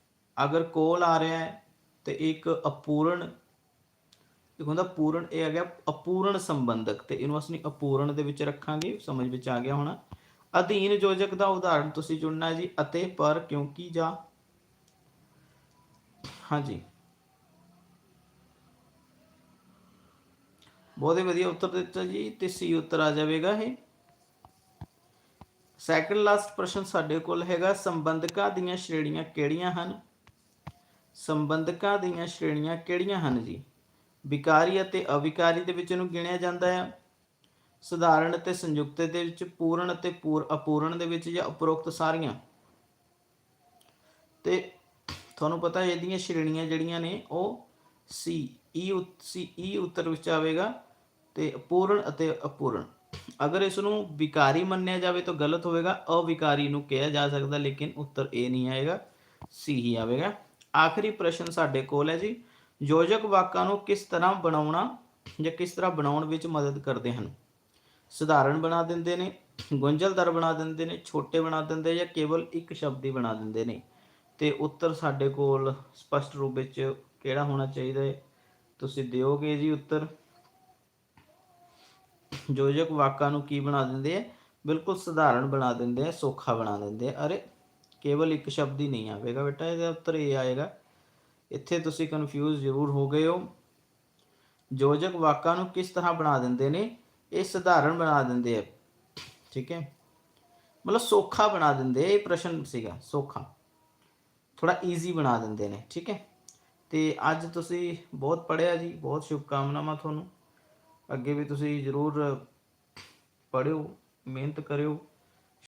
ਅਗਰ ਕੋਲ ਆ ਰਿਹਾ ਹੈ, ਤੇ ਇੱਕ ਅਪੂਰਨ ਇੱਕ ਹੁੰਦਾ ਪੂਰਨ ਇਹ ਆ ਗਿਆ ਅਪੂਰਨ ਸੰਬੰਧਕ, ਤੇ ਇਹਨੂੰ ਅਸੀਂ ਅਪੂਰਨ ਦੇ ਵਿੱਚ ਰੱਖਾਂਗੇ। ਸਮਝ ਵਿੱਚ ਆ ਗਿਆ ਹੋਣਾ। ਅਧੀਨ ਯੋਜਕ ਦਾ ਉਦਾਹਰਣ ਤੁਸੀਂ ਚੁਣਨਾ ਜੀ ਅਤੇ ਪਰ ਕਿਉਂਕਿ ਜਾਂ ਹਾਂਜੀ। ਬਹੁਤ ਹੀ ਵਧੀਆ ਉੱਤਰ ਦਿੱਤਾ ਜੀ, ਤੇ ਸੀ ਉੱਤਰ ਆ ਜਾਵੇਗਾ ਇਹ। ਸੈਕੰਡ ਲਾਸਟ ਪ੍ਰਸ਼ਨ ਸਾਡੇ ਕੋਲ ਹੈਗਾ, ਸੰਬੰਧਕਾਂ ਦੀਆਂ ਸ਼੍ਰੇਣੀਆਂ ਕਿਹੜੀਆਂ ਹਨ? ਸੰਬੰਧਕਾਂ ਦੀਆਂ ਸ਼੍ਰੇਣੀਆਂ ਕਿਹੜੀਆਂ ਹਨ ਜੀ? ਵਿਕਾਰੀ ਅਤੇ ਅਵਿਕਾਰੀ ਦੇ ਵਿੱਚ ਇਹਨੂੰ ਗਿਣਿਆ ਜਾਂਦਾ ਹੈ ਸਧਾਰਨ ਅਤੇ ਸੰਯੁਕਤ ਦੇ ਵਿੱਚ ਪੂਰਨ ਅਤੇ ਪੂਰ, ਅਪੂਰਨ ਦੇ ਵਿੱਚ ਜਾਂ ਉਪਰੋਕਤ ਸਾਰੀਆਂ। ਤੇ ਤੁਹਾਨੂੰ ਪਤਾ ਇਹਦੀਆਂ ਸ਼੍ਰੇਣੀਆਂ ਜਿਹੜੀਆਂ ਨੇ ਉਹ ਸੀ ਈ ਸੀ ਈ ਉੱਤਰ ਵਿੱਚ ਆਵੇਗਾ ਤੇ ਪੂਰਨ ਅਤੇ ਅਪੂਰਨ। ਅਗਰ ਇਸ ਨੂੰ ਵਿਕਾਰੀ ਮੰਨਿਆ ਜਾਵੇ ਤਾਂ ਗਲਤ ਹੋਵੇਗਾ, ਅਵਿਕਾਰੀ ਨੂੰ ਕਿਹਾ ਜਾ ਸਕਦਾ, ਲੇਕਿਨ ਉੱਤਰ ਇਹ ਨਹੀਂ ਆਏਗਾ ਸੀ ਹੀ ਆਵੇਗਾ। ਆਖਰੀ ਪ੍ਰਸ਼ਨ ਸਾਡੇ ਕੋਲ ਹੈ ਜੀ, ਯੋਜਕ ਵਾਕਾਂ ਨੂੰ ਕਿਸ ਤਰ੍ਹਾਂ ਬਣਾਉਣਾ ਜਾਂ ਕਿਸ ਤਰ੍ਹਾਂ ਬਣਾਉਣ ਵਿੱਚ ਮਦਦ ਕਰਦੇ ਹਨ? ਸਧਾਰਨ ਬਣਾ ਦਿੰਦੇ ਨੇ, ਗੁੰਝਲਦਾਰ ਬਣਾ ਦਿੰਦੇ ਨੇ, ਛੋਟੇ ਬਣਾ ਦਿੰਦੇ ਜਾਂ ਕੇਵਲ ਇੱਕ ਸ਼ਬਦੀ ਬਣਾ ਦਿੰਦੇ ਨੇ। ਤੇ ਉੱਤਰ ਸਾਡੇ ਕੋਲ ਸਪਸ਼ਟ ਰੂਪ ਵਿੱਚ ਕਿਹੜਾ ਹੋਣਾ ਚਾਹੀਦਾ ਹੈ? ਤੁਸੀਂ ਦਿਓਗੇ ਜੀ ਉੱਤਰ। ਯੋਜਕ ਵਾਕਾਂ ਨੂੰ ਕੀ ਬਣਾ ਦਿੰਦੇ ਆ? ਬਿਲਕੁਲ ਸਧਾਰਨ ਬਣਾ ਦਿੰਦੇ ਆ, ਸੌਖਾ ਬਣਾ ਦਿੰਦੇ ਆ। ਅਰੇ, ਕੇਵਲ ਇੱਕ ਸ਼ਬਦ ਹੀ ਨਹੀਂ ਆਵੇਗਾ ਬੇਟਾ, ਇਹਦਾ ਉੱਤਰ ਇਹ ਆਏਗਾ। ਇੱਥੇ ਤੁਸੀਂ ਕਨਫਿਊਜ਼ ਜ਼ਰੂਰ ਹੋ ਗਏ ਹੋ। ਯੋਜਕ ਵਾਕਾਂ ਨੂੰ ਕਿਸ ਤਰ੍ਹਾਂ ਬਣਾ ਦਿੰਦੇ ਨੇ? ਇਹ ਸਧਾਰਨ ਬਣਾ ਦਿੰਦੇ ਆ। ਠੀਕ ਹੈ? ਮਤਲਬ ਸੌਖਾ ਬਣਾ ਦਿੰਦੇ ਇਹ ਪ੍ਰਸ਼ਨ ਸੀਗਾ, ਸੌਖਾ। ਥੋੜਾ ਈਜ਼ੀ ਬਣਾ ਦਿੰਦੇ ਨੇ, ਠੀਕ ਹੈ? ਤੇ ਅੱਜ ਤੁਸੀਂ ਬਹੁਤ ਪੜ੍ਹਿਆ ਜੀ, ਬਹੁਤ ਸ਼ੁਭਕਾਮਨਾਵਾਂ ਤੁਹਾਨੂੰ। ਅੱਗੇ ਵੀ ਤੁਸੀਂ ਜ਼ਰੂਰ ਪੜ੍ਹਿਓ, ਮਿਹਨਤ ਕਰਿਓ।